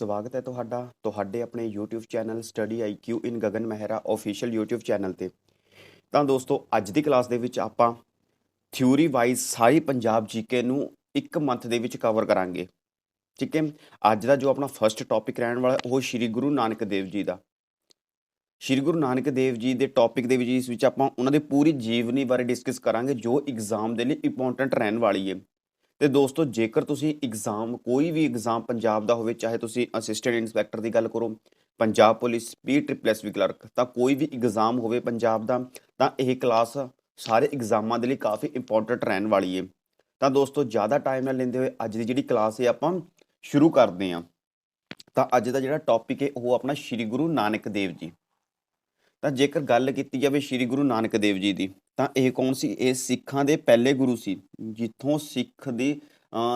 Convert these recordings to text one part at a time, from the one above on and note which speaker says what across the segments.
Speaker 1: ਸਵਾਗਤ ਹੈ ਤੁਹਾਡਾ, ਤੁਹਾਡੇ ਆਪਣੇ YouTube channel study IQ in Gagan Mehra official YouTube channel ਤੇ। ਤਾਂ ਦੋਸਤੋ, ਅੱਜ ਦੀ ਕਲਾਸ ਦੇ ਵਿੱਚ ਆਪਾਂ ਥਿਊਰੀ ਵਾਈਜ਼ ਸਾਰੀ ਪੰਜਾਬ ਜੀਕੇ ਨੂੰ ਇੱਕ ਮੰਥ ਦੇ ਵਿੱਚ ਕਵਰ ਕਰਾਂਗੇ। ਠੀਕ ਹੈ? ਅੱਜ ਦਾ ਜੋ ਆਪਣਾ ਫਰਸਟ ਟੌਪਿਕ ਰਹਿਣ ਵਾਲਾ ਉਹ ਸ਼੍ਰੀ ਗੁਰੂ ਨਾਨਕ ਦੇਵ ਜੀ ਦਾ। ਸ਼੍ਰੀ ਗੁਰੂ ਨਾਨਕ ਦੇਵ ਜੀ ਦੇ ਟੌਪਿਕ ਦੇ ਵਿੱਚ, ਇਸ ਵਿੱਚ ਆਪਾਂ ਉਹਨਾਂ ਦੇ ਪੂਰੀ ਜੀਵਨੀ ਬਾਰੇ ਡਿਸਕਸ ਕਰਾਂਗੇ, ਜੋ ਐਗਜ਼ਾਮ ਦੇ ਲਈ ਇੰਪੋਰਟੈਂਟ ਰਹਿਣ ਵਾਲੀ ਹੈ। ਤੇ ਦੋਸਤੋ, ਜੇਕਰ ਤੁਸੀਂ ਐਗਜ਼ਾਮ ਕੋਈ ਵੀ ਐਗਜ਼ਾਮ ਪੰਜਾਬ ਦਾ ਹੋਵੇ, ਚਾਹੇ ਤੁਸੀਂ ਅਸਿਸਟੈਂਟ ਇਨਸਪੈਕਟਰ ਦੀ ਗੱਲ ਕਰੋ, Punjab police P triple S ਵੀ ਕਲਰਕ ਤਾਂ ਕੋਈ ਵੀ ਐਗਜ਼ਾਮ ਹੋਵੇ ਪੰਜਾਬ ਦਾ, ਤਾਂ ਇਹ ਕਲਾਸ ਸਾਰੇ ਐਗਜ਼ਾਮਾਂ ਦੇ ਲਈ ਕਾਫੀ ਇੰਪੋਰਟੈਂਟ ਰਹਿਣ ਵਾਲੀ ਹੈ ਤਾਂ ਦੋਸਤੋ, ਜ਼ਿਆਦਾ ਟਾਈਮ ਨਾ ਲੈਂਦੇ ਹੋਏ ਅੱਜ ਦੀ ਜਿਹੜੀ ਕਲਾਸ ਹੈ ਆਪਾਂ ਸ਼ੁਰੂ ਕਰਦੇ ਹਾਂ ਤਾਂ ਅੱਜ ਦਾ ਜਿਹੜਾ ਟੌਪਿਕ ਹੈ ਉਹ ਆਪਣਾ ਸ਼੍ਰੀ ਗੁਰੂ ਨਾਨਕ ਦੇਵ ਜੀ। ਤਾਂ ਜੇਕਰ ਗੱਲ ਕੀਤੀ ਜਾਵੇ ਸ਼੍ਰੀ ਗੁਰੂ ਨਾਨਕ ਦੇਵ ਜੀ ਦੀ, ਤਾਂ ਇਹ ਕੌਣ ਸੀ? ਇਹ ਸਿੱਖਾਂ ਦੇ ਪਹਿਲੇ ਗੁਰੂ ਸੀ, ਜਿੱਥੋਂ ਸਿੱਖ ਦੀ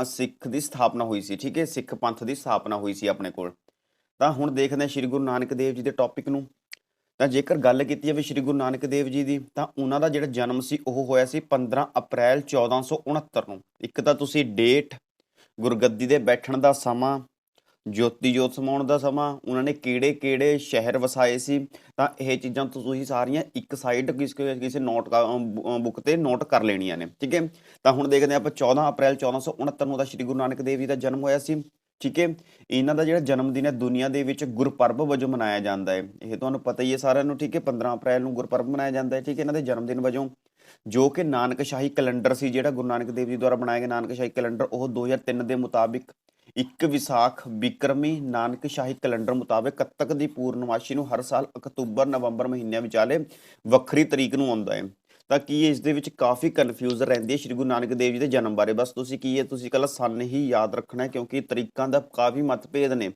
Speaker 1: ਸਿੱਖ ਦੀ ਸਥਾਪਨਾ ਹੋਈ ਸੀ, ਠੀਕ ਹੈ? ਸਿੱਖ ਪੰਥ ਦੀ ਸਥਾਪਨਾ ਹੋਈ ਸੀ ਆਪਣੇ ਕੋਲ। ਤਾਂ ਹੁਣ ਦੇਖਦੇ ਹਾਂ ਸ਼੍ਰੀ ਗੁਰੂ ਨਾਨਕ ਦੇਵ ਜੀ ਦੇ ਟੌਪਿਕ ਨੂੰ। ਤਾਂ ਜੇਕਰ ਗੱਲ ਕੀਤੀ ਜਾਵੇ ਸ਼੍ਰੀ ਗੁਰੂ ਨਾਨਕ ਦੇਵ ਜੀ ਦੀ, ਤਾਂ ਉਹਨਾਂ ਦਾ ਜਿਹੜਾ ਜਨਮ ਸੀ ਉਹ ਹੋਇਆ ਸੀ 15 ਅਪ੍ਰੈਲ 1469 ਨੂੰ। ਇੱਕ ਤਾਂ ਤੁਸੀਂ ਡੇਟ ਗੁਰਗੱਦੀ ਦੇ ਬੈਠਣ ਦਾ ਸਮਾਂ ਜੋਤੀ ਜੋਤ ਸਮਾਉਣ ਦਾ ਸਮਾਂ, ਉਹਨਾਂ ਨੇ ਕਿਹੜੇ ਕਿਹੜੇ ਸ਼ਹਿਰ ਵਸਾਏ ਸੀ? ਤਾਂ ਇਹ ਚੀਜ਼ਾਂ ਤੁਸੀਂ ਸਾਰੀਆਂ ਇੱਕ ਸਾਈਡ ਕਿਸੇ ਕਿਸੇ ਨੋਟ ਬੁੱਕ ਤੇ ਨੋਟ ਕਰ ਲੈਣੀਆਂ ਨੇ, ਠੀਕ ਹੈ? ਤਾਂ ਹੁਣ ਦੇਖਦੇ ਹਾਂ ਆਪਾਂ 14 ਅਪ੍ਰੈਲ 1469 ਨੂੰ ਦਾ ਸ਼੍ਰੀ ਗੁਰੂ ਨਾਨਕ ਦੇਵ ਜੀ ਦਾ ਜਨਮ ਹੋਇਆ ਸੀ, ਠੀਕ ਹੈ? ਇਹਨਾਂ ਦਾ ਜਿਹੜਾ ਜਨਮ ਦਿਨ ਹੈ, ਦੁਨੀਆ ਦੇ ਵਿੱਚ ਗੁਰਪਰਬ ਵਜੋਂ ਮਨਾਇਆ ਜਾਂਦਾ ਹੈ। ਇਹ ਤੁਹਾਨੂੰ ਪਤਾ ਹੀ ਹੈ ਸਾਰਿਆਂ ਨੂੰ, ਠੀਕ ਹੈ? 15 ਅਪ੍ਰੈਲ ਨੂੰ ਗੁਰਪਰਬ ਮਨਾਇਆ ਜਾਂਦਾ ਹੈ, ਠੀਕ ਹੈ? ਇਹਨਾਂ ਦੇ ਜਨਮ ਦਿਨ ਵਜੋਂ, ਜੋ ਕਿ ਨਾਨਕ ਸ਼ਾਹੀ ਕੈਲੰਡਰ ਸੀ, ਜਿਹੜਾ ਗੁਰੂ ਨਾਨਕ ਦੇਵ ਜੀ ਦੁਆਰਾ ਬਣਾਇਆ ਗਿਆ ਨਾਨਕ ਸ਼ਾਹੀ ਕੈਲੰਡਰ ਉਹ 2003 ਦੇ ਮੁਤਾਬਿਕ ਇੱਕ ਵਿਸਾਖ ਬਿਕਰਮੀ ਨਾਨਕ ਸ਼ਾਹੀ ਕੈਲੰਡਰ ਮੁਤਾਬਕ ਕੱਤਕ ਦੀ ਪੂਰਨਮਾਸ਼ੀ ਨੂੰ ਹਰ ਸਾਲ ਅਕਤੂਬਰ, ਨਵੰਬਰ ਮਹੀਨਿਆਂ ਵਿਚਾਲੇ ਵੱਖਰੀ ਤਰੀਕ ਨੂੰ ਆਉਂਦਾ ਹੈ। ਤਾਂ ਕੀ ਇਸ ਦੇ ਵਿੱਚ ਕਾਫੀ ਕਨਫਿਊਜ਼ ਰਹਿੰਦੀ ਹੈ ਸ਼੍ਰੀ ਗੁਰੂ ਨਾਨਕ ਦੇਵ ਜੀ ਦੇ ਜਨਮ ਬਾਰੇ? ਬਸ ਤੁਸੀਂ ਕੀ ਹੈ ਤੁਸੀਂ ਕੱਲਾ ਸਨ ਹੀ ਯਾਦ ਰੱਖਣਾ ਕਿਉਂਕਿ ਤਰੀਕਾਂ ਦਾ ਕਾਫੀ ਮਤਭੇਦ ਨੇ।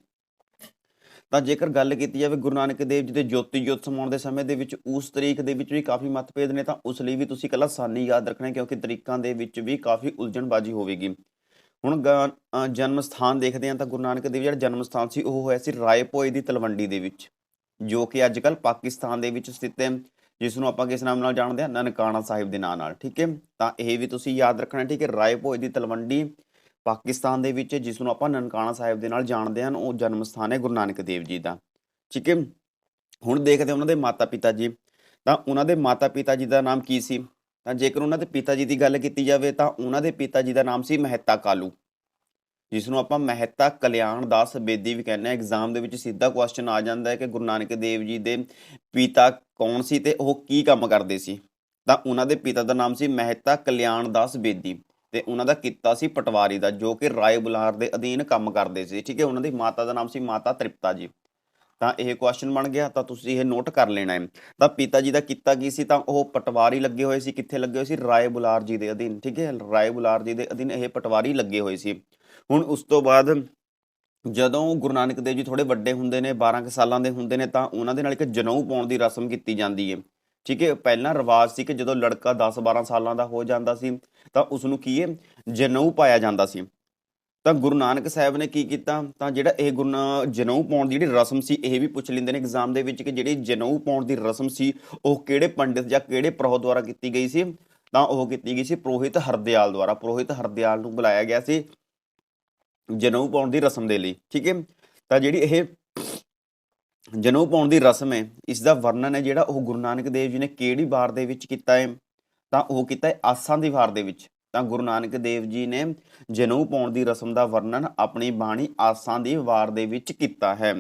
Speaker 1: ਤਾਂ ਜੇਕਰ ਗੱਲ ਕੀਤੀ ਜਾਵੇ ਗੁਰੂ ਨਾਨਕ ਦੇਵ ਜੀ ਦੇ ਜੋਤੀ ਜੋਤ ਸਮਾਉਣ ਦੇ ਸਮੇਂ ਦੇ ਵਿੱਚ ਉਸ ਤਰੀਕ ਦੇ ਵਿੱਚ ਵੀ ਕਾਫੀ ਮਤਭੇਦ ਨੇ ਤਾਂ ਉਸ ਲਈ ਵੀ ਤੁਸੀਂ ਕੱਲਾ ਸਨ ਹੀ ਯਾਦ ਰੱਖਣਾ ਕਿਉਂਕਿ ਤਰੀਕਾਂ ਦੇ ਵਿੱਚ ਵੀ ਕਾਫੀ ਉਲਝਣਬਾਜ਼ੀ ਹੋਵੇਗੀ। ਹੁਣ ਜਨਮ ਸਥਾਨ ਦੇਖਦੇ ਹਾਂ ਤਾਂ ਗੁਰੂ ਨਾਨਕ ਦੇਵ ਜਿਹੜਾ ਜਨਮ ਸਥਾਨ ਸੀ ਉਹ ਹੋਇਆ ਸੀ ਰਾਏਪੋਏ ਦੀ ਤਲਵੰਡੀ ਦੇ ਵਿੱਚ, ਜੋ ਕਿ ਅੱਜ ਕੱਲ ਪਾਕਿਸਤਾਨ ਦੇ ਵਿੱਚ ਸਥਿਤ ਹੈ, ਜਿਸ ਨੂੰ ਆਪਾਂ ਕਿਸ ਨਾਮ ਨਾਲ ਜਾਣਦੇ ਹਾਂ? ਨਨਕਾਣਾ ਸਾਹਿਬ ਦੇ ਨਾਂ ਨਾਲ, ਠੀਕ ਹੈ? ਤਾਂ ਇਹ ਵੀ ਤੁਸੀਂ ਯਾਦ ਰੱਖਣਾ, ਠੀਕ ਹੈ? ਰਾਏਪੋਏ ਦੀ ਤਲਵੰਡੀ ਪਾਕਿਸਤਾਨ ਦੇ ਵਿੱਚ, ਜਿਸ ਨੂੰ ਆਪਾਂ ਨਨਕਾਣਾ ਸਾਹਿਬ ਦੇ ਨਾਲ ਜਾਣਦੇ ਹਨ ਉਹ ਜਨਮ ਸਥਾਨ ਹੈ ਗੁਰੂ ਨਾਨਕ ਦੇਵ ਜੀ ਦਾ, ਠੀਕ ਹੈ? ਹੁਣ ਦੇਖਦੇ ਉਹਨਾਂ ਦੇ ਮਾਤਾ ਪਿਤਾ ਜੀ, ਤਾਂ ਉਹਨਾਂ ਦੇ ਮਾਤਾ ਪਿਤਾ ਜੀ ਦਾ ਨਾਮ ਕੀ ਸੀ? ਤਾਂ ਜੇਕਰ ਉਹਨਾਂ ਦੇ ਪਿਤਾ ਜੀ ਦੀ ਗੱਲ ਕੀਤੀ ਜਾਵੇ ਤਾਂ ਉਹਨਾਂ ਦੇ ਪਿਤਾ ਜੀ ਦਾ ਨਾਮ ਸੀ ਮਹਿਤਾ ਕਾਲੂ। ਜਿਸ ਨੂੰ ਆਪਾਂ ਮਹਿਤਾ ਕਲਿਆਣ ਦਾਸ ਬੇਦੀ ਵੀ ਕਹਿੰਦੇ ਆ ਐਗਜ਼ਾਮ ਦੇ ਵਿੱਚ ਸਿੱਧਾ ਕੁਐਸਚਨ ਆ ਜਾਂਦਾ ਹੈ ਕਿ ਗੁਰੂ ਨਾਨਕ ਦੇਵ ਜੀ ਦੇ ਪਿਤਾ ਕੌਣ ਸੀ ਤੇ ਉਹ ਕੀ ਕੰਮ ਕਰਦੇ ਸੀ। ਤਾਂ ਉਹਨਾਂ ਦੇ ਪਿਤਾ ਦਾ ਨਾਮ ਸੀ ਮਹਿਤਾ ਕਲਿਆਣ ਦਾਸ ਬੇਦੀ ਤੇ ਉਹਨਾਂ ਦਾ ਕਿੱਤਾ ਸੀ ਪਟਵਾਰੀ ਦਾ, ਜੋ ਕਿ ਰਾਏ ਬੁਲਾਰ ਦੇ ਅਧੀਨ ਕੰਮ ਕਰਦੇ ਸੀ। ਠੀਕ ਹੈ, ਉਹਨਾਂ ਦੀ ਮਾਤਾ ਦਾ ਨਾਮ ਸੀ ਮਾਤਾ ਤ੍ਰਿਪਤਾ ਜੀ। ਤਾਂ ਇਹ ਕੁਐਸਚਨ ਬਣ ਗਿਆ, ਤਾਂ ਤੁਸੀਂ ਇਹ ਨੋਟ ਕਰ ਲੈਣਾ ਹੈ। ਤਾਂ ਪਿਤਾ ਜੀ ਦਾ ਕੀਤਾ ਕੀ ਸੀ? ਤਾਂ ਉਹ ਪਟਵਾਰੀ ਲੱਗੇ ਹੋਏ ਸੀ। ਕਿੱਥੇ ਲੱਗੇ ਹੋਏ ਸੀ? ਰਾਏ ਬੁਲਾਰ ਜੀ ਦੇ ਅਧੀਨ, ਠੀਕ ਹੈ? ਰਾਏ ਬੁਲਾਰ ਜੀ ਦੇ ਅਧੀਨ ਇਹ ਪਟਵਾਰੀ ਲੱਗੇ ਹੋਏ ਸੀ। ਹੁਣ ਉਸ ਤੋਂ ਬਾਅਦ ਜਦੋਂ ਗੁਰੂ ਨਾਨਕ ਦੇਵ ਜੀ ਥੋੜੇ ਵੱਡੇ ਹੁੰਦੇ ਨੇ 12 ਕੁ ਸਾਲਾਂ ਦੇ ਹੁੰਦੇ ਨੇ, ਤਾਂ ਉਹਨਾਂ ਦੇ ਨਾਲ ਇੱਕ ਜਨਊ ਪਾਉਣ ਦੀ ਰਸਮ ਕੀਤੀ ਜਾਂਦੀ ਹੈ। ਠੀਕ ਹੈ? ਪਹਿਲਾਂ ਰਿਵਾਜ ਸੀ ਕਿ ਜਦੋਂ ਲੜਕਾ 10 12 ਸਾਲਾਂ ਦਾ ਹੋ ਜਾਂਦਾ ਸੀ, ਤਾਂ ਉਸ ਨੂੰ ਕੀ ਹੈ? ਜਨਊ ਪਾਇਆ ਜਾਂਦਾ ਸੀ। ਤਾਂ ਗੁਰੂ ਨਾਨਕ ਸਾਹਿਬ ਨੇ ਕੀ ਕੀਤਾ? ਤਾਂ ਜਿਹੜਾ ਇਹ ਗੁਰਨਾ ਜਨਊ ਪਾਉਣ ਦੀ ਜਿਹੜੀ ਰਸਮ ਸੀ, ਇਹ ਵੀ ਪੁੱਛ ਲੈਂਦੇ ਨੇ ਐਗਜ਼ਾਮ ਦੇ ਵਿੱਚ ਕਿ ਜਿਹੜੀ ਜਨਊ ਪਾਉਣ ਦੀ ਰਸਮ ਸੀ, ਉਹ ਕਿਹੜੇ ਪੰਡਿਤ ਜਾਂ ਕਿਹੜੇ ਪ੍ਰੋਹ ਦੁਆਰਾ ਕੀਤੀ ਗਈ ਸੀ? ਤਾਂ ਉਹ ਕੀਤੀ ਗਈ ਸੀ ਪ੍ਰੋਹਿਤ ਹਰਦਿਆਲ ਦੁਆਰਾ। ਪ੍ਰੋਹਿਤ ਹਰਦਿਆਲ ਨੂੰ ਬੁਲਾਇਆ ਗਿਆ ਸੀ ਜਨਊ ਪਾਉਣ ਦੀ ਰਸਮ ਦੇ ਲਈ, ਠੀਕ ਹੈ? ਤਾਂ ਜਿਹੜੀ ਇਹ ਜਨਊ ਪਾਉਣ ਦੀ ਰਸਮ ਹੈ, ਇਸ ਦਾ ਵਰਣਨ ਹੈ ਜਿਹੜਾ ਉਹ ਗੁਰੂ ਨਾਨਕ ਦੇਵ ਜੀ ਨੇ ਕਿਹੜੀ ਵਾਰ ਦੇ ਵਿੱਚ ਕੀਤਾ ਹੈ? ਤਾਂ ਉਹ ਕੀਤਾ ਹੈ ਆਸਾਂ ਦੀ ਵਾਰ ਦੇ ਵਿੱਚ। ਤਾਂ ਗੁਰੂ ਨਾਨਕ ਦੇਵ ਜੀ ਨੇ ਜਨਊ ਪਾਉਣ ਦੀ ਰਸਮ ਦਾ ਵਰਣਨ ਆਪਣੀ ਬਾਣੀ ਆਸਾਂ ਦੀ ਵਾਰ ਦੇ ਵਿੱਚ ਕੀਤਾ ਹੈ।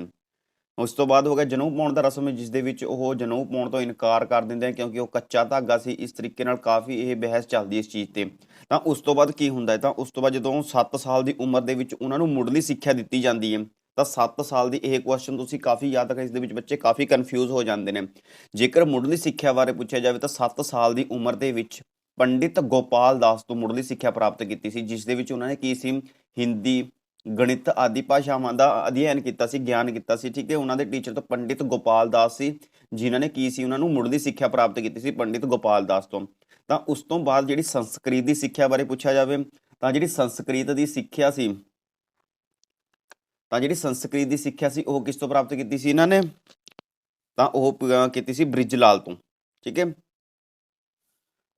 Speaker 1: ਉਸ ਤੋਂ ਬਾਅਦ ਹੋ ਗਿਆ ਜਨਊ ਪਾਉਣ ਦਾ ਰਸਮ, ਜਿਸ ਦੇ ਵਿੱਚ ਉਹ ਜਨਊ ਪਾਉਣ ਤੋਂ ਇਨਕਾਰ ਕਰ ਦਿੰਦੇ ਆ ਕਿਉਂਕਿ ਉਹ ਕੱਚਾ ਧਾਗਾ ਸੀ। ਇਸ ਤਰੀਕੇ ਨਾਲ ਕਾਫੀ ਇਹ ਬਹਿਸ ਚੱਲਦੀ ਹੈ ਇਸ ਚੀਜ਼ ਤੇ। ਤਾਂ ਉਸ ਤੋਂ ਬਾਅਦ ਕੀ ਹੁੰਦਾ ਹੈ? ਤਾਂ ਉਸ ਤੋਂ ਬਾਅਦ ਜਦੋਂ 7 ਸਾਲ ਦੀ ਉਮਰ ਦੇ ਵਿੱਚ ਉਹਨਾਂ ਨੂੰ ਮੁੱਢਲੀ ਸਿੱਖਿਆ ਦਿੱਤੀ ਜਾਂਦੀ ਹੈ, ਤਾਂ 7 ਸਾਲ ਦੀ ਇਹ ਕੁਐਸਚਨ ਤੁਸੀਂ ਕਾਫੀ ਯਾਦ ਰੱਖਣਾ, ਇਸ ਦੇ ਵਿੱਚ ਬੱਚੇ ਕਾਫੀ ਕਨਫਿਊਜ਼ ਹੋ ਜਾਂਦੇ ਨੇ। ਜੇਕਰ ਮੁੱਢਲੀ ਸਿੱਖਿਆ ਬਾਰੇ ਪੁੱਛਿਆ ਜਾਵੇ ਤਾਂ 7 ਸਾਲ ਦੀ ਉਮਰ ਦੇ ਵਿੱਚ ਪੰਡਿਤ ਗੋਪਾਲ ਦਾਸ ਤੋਂ ਮੁੱਢਲੀ ਸਿੱਖਿਆ ਪ੍ਰਾਪਤ ਕੀਤੀ ਸੀ ਜਿਸ ਦੇ ਵਿੱਚ ਉਹਨਾਂ ਨੇ ਕੀ ਸੀ, ਹਿੰਦੀ, ਗਣਿਤ ਆਦਿ ਭਾਸ਼ਾਵਾਂ ਦਾ ਅਧਿਐਨ ਕੀਤਾ ਸੀ, ਗਿਆਨ ਕੀਤਾ ਸੀ, ਠੀਕ ਹੈ, ਉਹਨਾਂ ਦੇ ਟੀਚਰ ਤੋਂ ਪੰਡਿਤ ਗੋਪਾਲ ਦਾਸ ਸੀ, ਜਿਨ੍ਹਾਂ ਨੇ ਕੀ ਸੀ, ਉਹਨਾਂ ਨੂੰ ਮੁੱਢਲੀ ਸਿੱਖਿਆ ਪ੍ਰਾਪਤ ਕੀਤੀ ਸੀ ਪੰਡਿਤ ਗੋਪਾਲ ਦਾਸ ਤੋਂ। ਤਾਂ ਉਸ ਤੋਂ ਬਾਅਦ ਜਿਹੜੀ ਸੰਸਕ੍ਰਿਤ ਦੀ ਸਿੱਖਿਆ ਬਾਰੇ ਪੁੱਛਿਆ ਜਾਵੇ, ਤਾਂ ਜਿਹੜੀ ਸੰਸਕ੍ਰਿਤ ਦੀ ਸਿੱਖਿਆ ਸੀ, ਤਾਂ ਜਿਹੜੀ ਸੰਸਕ੍ਰਿਤ ਦੀ ਸਿੱਖਿਆ ਸੀ, ਉਹ ਕਿਸ ਤੋਂ ਪ੍ਰਾਪਤ ਕੀਤੀ ਸੀ ਇਹਨਾਂ ਨੇ? ਤਾਂ ਉਹ ਕੀਤੀ ਸੀ ਬ੍ਰਿਜ ਲਾਲ ਤੋਂ, ਠੀਕ ਹੈ।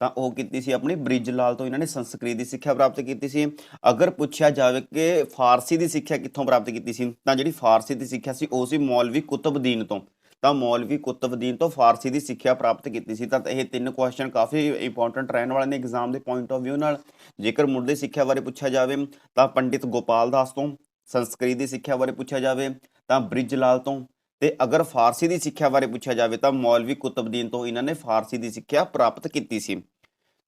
Speaker 1: ਤਾਂ ਉਹ ਕੀਤੀ ਸੀ ਆਪਣੀ ਬ੍ਰਿਜ ਲਾਲ ਤੋਂ ਇਹਨਾਂ ਨੇ ਸੰਸਕ੍ਰਿਤ ਦੀ ਸਿੱਖਿਆ ਪ੍ਰਾਪਤ ਕੀਤੀ ਸੀ। ਅਗਰ ਪੁੱਛਿਆ ਜਾਵੇ ਕਿ ਫਾਰਸੀ ਦੀ ਸਿੱਖਿਆ ਕਿੱਥੋਂ ਪ੍ਰਾਪਤ ਕੀਤੀ ਸੀ, ਤਾਂ ਜਿਹੜੀ ਫਾਰਸੀ ਦੀ ਸਿੱਖਿਆ ਸੀ, ਉਹ ਸੀ ਮੌਲਵੀ ਕੁਤਬਦੀਨ ਤੋਂ। ਤਾਂ ਮੌਲਵੀ ਕੁਤਬਦੀਨ ਤੋਂ ਫਾਰਸੀ ਦੀ ਸਿੱਖਿਆ ਪ੍ਰਾਪਤ ਕੀਤੀ ਸੀ। ਤਾਂ ਇਹ ਤਿੰਨ ਕੁਐਸਚਨ ਕਾਫੀ ਇੰਪੋਰਟੈਂਟ ਰਹਿਣ ਵਾਲੇ ਨੇ ਐਗਜ਼ਾਮ ਦੇ ਪੁਆਇੰਟ ਆਫ View ਨਾਲ। ਜੇਕਰ ਮੁੱਢਲੀ ਸਿੱਖਿਆ ਬਾਰੇ ਪੁੱਛਿਆ ਜਾਵੇ, ਤਾਂ ਪੰਡਿਤ ਗੋਪਾਲ ਦਾਸ ਤੋਂ, ਸੰਸਕ੍ਰਿਤ ਦੀ ਸਿੱਖਿਆ ਬਾਰੇ ਪੁੱਛਿਆ ਜਾਵੇ, ਤਾਂ ਬ੍ਰਿਜ ਲਾਲ ਤੋਂ। ਤੇ ਅਗਰ ਫਾਰਸੀ ਦੀ ਸਿੱਖਿਆ ਬਾਰੇ ਪੁੱਛਿਆ ਜਾਵੇ ਤਾਂ ਮੌਲਵੀ ਕੁਤਬਦੀਨ ਤੋਂ ਇਹਨਾਂ ਨੇ ਫਾਰਸੀ ਦੀ ਸਿੱਖਿਆ ਪ੍ਰਾਪਤ ਕੀਤੀ ਸੀ।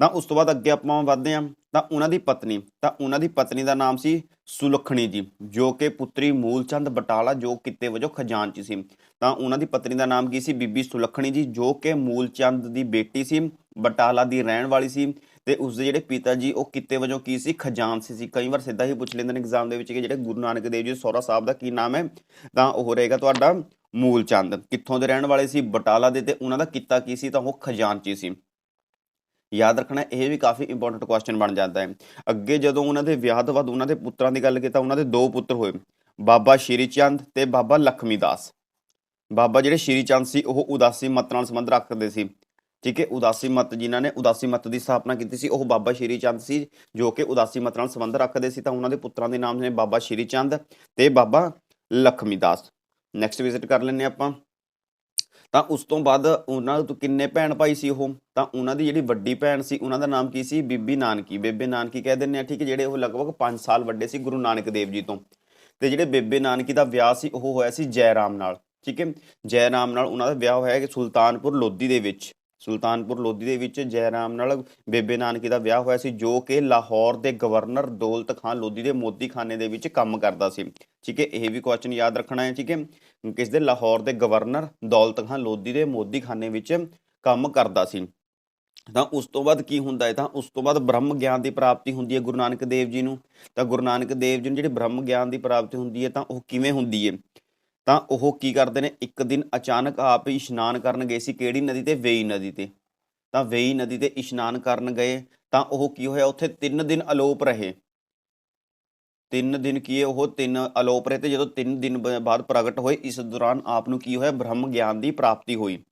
Speaker 1: ਤਾਂ ਉਸ ਤੋਂ ਬਾਅਦ ਅੱਗੇ ਆਪਾਂ ਵਧਦੇ ਹਾਂ। ਤਾਂ ਉਹਨਾਂ ਦੀ ਪਤਨੀ, ਤਾਂ ਉਹਨਾਂ ਦੀ ਪਤਨੀ ਦਾ ਨਾਮ ਸੀ ਸੁਲੱਖਣੀ ਜੀ, ਜੋ ਕਿ ਪੁੱਤਰੀ ਮੂਲਚੰਦ ਬਟਾਲਾ, ਜੋ ਕਿੱਤੇ ਵਜੋਂ ਖਜ਼ਾਨਚੀ ਸੀ। ਤਾਂ ਉਹਨਾਂ ਦੀ ਪਤਨੀ ਦਾ ਨਾਮ ਕੀ ਸੀ? ਬੀਬੀ ਸੁਲੱਖਣੀ ਜੀ, ਜੋ ਕਿ ਮੂਲਚੰਦ ਦੀ ਬੇਟੀ ਸੀ, ਬਟਾਲਾ ਦੀ ਰਹਿਣ ਵਾਲੀ ਸੀ। ਤੇ ਉਸ ਦੇ ਜਿਹੜੇ ਪਿਤਾ ਜੀ, ਉਹ ਕਿੱਤੇ ਵਜੋਂ ਕੀ ਸੀ? ਖਜ਼ਾਨਚੀ ਸੀ ਕਈ ਵਾਰ ਸਿੱਧਾ ਹੀ ਪੁੱਛ ਲੈਂਦੇ ਨੇ ਐਗਜ਼ਾਮ ਦੇ ਵਿੱਚ ਕਿ ਜਿਹੜੇ ਗੁਰੂ ਨਾਨਕ ਦੇਵ ਜੀ ਸੋਹਰਾ ਸਾਹਿਬ ਦਾ ਕੀ ਨਾਮ ਹੈ? ਤਾਂ ਉਹ ਰਹੇਗਾ ਤੁਹਾਡਾ ਮੂਲਚੰਦ। ਕਿੱਥੋਂ ਦੇ ਰਹਿਣ ਵਾਲੇ ਸੀ? ਬਟਾਲਾ ਦੇ ਤੇ ਉਹਨਾਂ ਦਾ ਕਿੱਤਾ ਕੀ ਸੀ? ਤਾਂ ਉਹ ਖਜ਼ਾਨਚੀ ਸੀ। ਯਾਦ ਰੱਖਣਾ, ਇਹ ਵੀ ਕਾਫੀ ਇੰਪੋਰਟੈਂਟ ਕੁਐਸਚਨ ਬਣ ਜਾਂਦਾ ਹੈ। ਅੱਗੇ ਜਦੋਂ ਉਹਨਾਂ ਦੇ ਵਿਆਹ ਤੋਂ ਬਾਅਦ ਉਹਨਾਂ ਦੇ ਪੁੱਤਰਾਂ ਦੀ ਗੱਲ ਕੀਤਾ, ਉਹਨਾਂ ਦੇ ਦੋ ਪੁੱਤਰ ਹੋਏ। ਬਾਬਾ ਸ਼੍ਰੀ ਚੰਦ ਤੇ ਬਾਬਾ ਲਖਮੀ ਦਾਸ। ਬਾਬਾ ਜਿਹੜੇ ਸ਼੍ਰੀ ਚੰਦ ਸੀ, ਉਹ ਉਦਾਸੀ ਮਤ ਨਾਲ ਸੰਬੰਧ ਰੱਖਦੇ ਸੀ। ਠੀਕ ਹੈ, ਉਦਾਸੀ ਮਤ ਜਿਨ੍ਹਾਂ ਨੇ ਉਦਾਸੀ ਮਤ ਦੀ ਸਥਾਪਨਾ ਕੀਤੀ ਸੀ, ਉਹ ਬਾਬਾ ਸ਼੍ਰੀ ਚੰਦ ਸੀ, ਜੋ ਕਿ ਉਦਾਸੀ ਮਤ ਨਾਲ ਸੰਬੰਧ ਰੱਖਦੇ ਸੀ, ਤਾਂ ਉਹਨਾਂ ਦੇ ਪੁੱਤਰਾਂ ਦੇ ਨਾਮ ਨੇ ਬਾਬਾ ਸ਼੍ਰੀ ਚੰਦ ਤੇ ਬਾਬਾ ਲਖਮੀ ਦਾਸ। ਨੈਕਸਟ ਵਿਜ਼ਿਟ ਕਰ ਲੈਂਦੇ ਹਾਂ ਆਪਾਂ। ਤਾਂ ਉਸ ਤੋਂ ਬਾਅਦ ਉਹਨਾਂ ਤੋਂ ਕਿੰਨੇ ਭੈਣ ਭਾਈ ਸੀ ਉਹ? ਤਾਂ ਉਹਨਾਂ ਦੀ ਜਿਹੜੀ ਵੱਡੀ ਭੈਣ ਸੀ, ਉਹਨਾਂ ਦਾ ਨਾਮ ਕੀ ਸੀ? ਬੀਬੀ ਨਾਨਕੀ। ਬੇਬੇ ਨਾਨਕੀ ਕਹਿ ਦਿੰਦੇ ਆ ਠੀਕ ਹੈ, ਜਿਹੜੇ ਉਹ ਲਗਭਗ 5 ਸਾਲ ਵੱਡੇ ਸੀ ਗੁਰੂ ਨਾਨਕ ਦੇਵ ਜੀ ਤੋਂ। ਤੇ ਜਿਹੜੇ ਬੇਬੇ ਨਾਨਕੀ ਦਾ ਵਿਆਹ ਸੀ, ਉਹ ਹੋਇਆ ਸੀ ਜੈ ਰਾਮ ਨਾਲ, ਠੀਕ ਹੈ। ਜੈ ਰਾਮ ਨਾਲ ਉਹਨਾਂ ਦਾ ਵਿਆਹ ਹੋਇਆ ਕਿ ਸੁਲਤਾਨਪੁਰ ਲੋਧੀ ਦੇ ਵਿੱਚ। ਸੁਲਤਾਨਪੁਰ ਲੋਧੀ ਦੇ ਵਿੱਚ ਜੈਰਾਮ ਨਾਲ ਬੇਬੇ ਨਾਨਕੀ ਦਾ ਵਿਆਹ ਹੋਇਆ ਸੀ, ਜੋ ਕਿ ਲਾਹੌਰ ਦੇ ਗਵਰਨਰ ਦੌਲਤ ਖਾਨ ਲੋਧੀ ਦੇ ਮੋਦੀਖਾਨੇ ਦੇ ਵਿੱਚ ਕੰਮ ਕਰਦਾ ਸੀ। ਠੀਕ ਹੈ, ਇਹ ਵੀ ਕੁਐਸਚਨ ਯਾਦ ਰੱਖਣਾ ਹੈ, ਠੀਕ ਹੈ। ਕਿਸ ਦੇ? ਲਾਹੌਰ ਦੇ ਗਵਰਨਰ ਦੌਲਤ ਖਾਨ ਲੋਧੀ ਦੇ ਮੋਦੀਖਾਨੇ ਵਿੱਚ ਕੰਮ ਕਰਦਾ ਸੀ। ਤਾਂ ਉਸ ਤੋਂ ਬਾਅਦ ਕੀ ਹੁੰਦਾ ਹੈ? ਤਾਂ ਉਸ ਤੋਂ ਬਾਅਦ ਬ੍ਰਹਮ ਗਿਆਨ ਦੀ ਪ੍ਰਾਪਤੀ ਹੁੰਦੀ ਹੈ ਗੁਰੂ ਨਾਨਕ ਦੇਵ ਜੀ ਨੂੰ। ਤਾਂ ਗੁਰੂ ਨਾਨਕ ਦੇਵ ਜੀ ਨੂੰ ਜਿਹੜੇ ਬ੍ਰਹਮ ਗਿਆਨ ਦੀ ਪ੍ਰਾਪਤੀ ਹੁੰਦੀ ਹੈ, ਤਾਂ ਉਹ ਕਿਵੇਂ ਹੁੰਦੀ ਹੈ? ਤਾਂ ਉਹ ਕੀ ਕਰਦੇ ਨੇ? ਇੱਕ ਦਿਨ ਅਚਾਨਕ ਆਪ ਹੀ ਇਸ਼ਨਾਨ ਕਰਨ ਗਏ ਸੀ, ਕਿਹੜੀ ਨਦੀ ਤੇ? ਵੇਈ ਨਦੀ ਤੇ। ਤਾਂ ਵੇਈ ਨਦੀ ਤੇ ਇਸ਼ਨਾਨ ਕਰਨ ਗਏ, ਤਾਂ ਉਹ ਕੀ ਹੋਇਆ? ਉੱਥੇ 3 ਦਿਨ ਅਲੋਪ ਰਹੇ। ਤਿੰਨ ਦਿਨ ਕੀ ਹੈ ਉਹ? ਤਿੰਨ ਅਲੋਪ ਰਹੇ ਤੇ ਜਦੋਂ ਤਿੰਨ ਦਿਨ ਬਾਅਦ ਪ੍ਰਗਟ ਹੋਏ, ਇਸ ਦੌਰਾਨ ਆਪ ਨੂੰ ਕੀ ਹੋਇਆ? ਬ੍ਰਹਮ ਗਿਆਨ ਦੀ ਪ੍ਰਾਪਤੀ ਹੋਈ।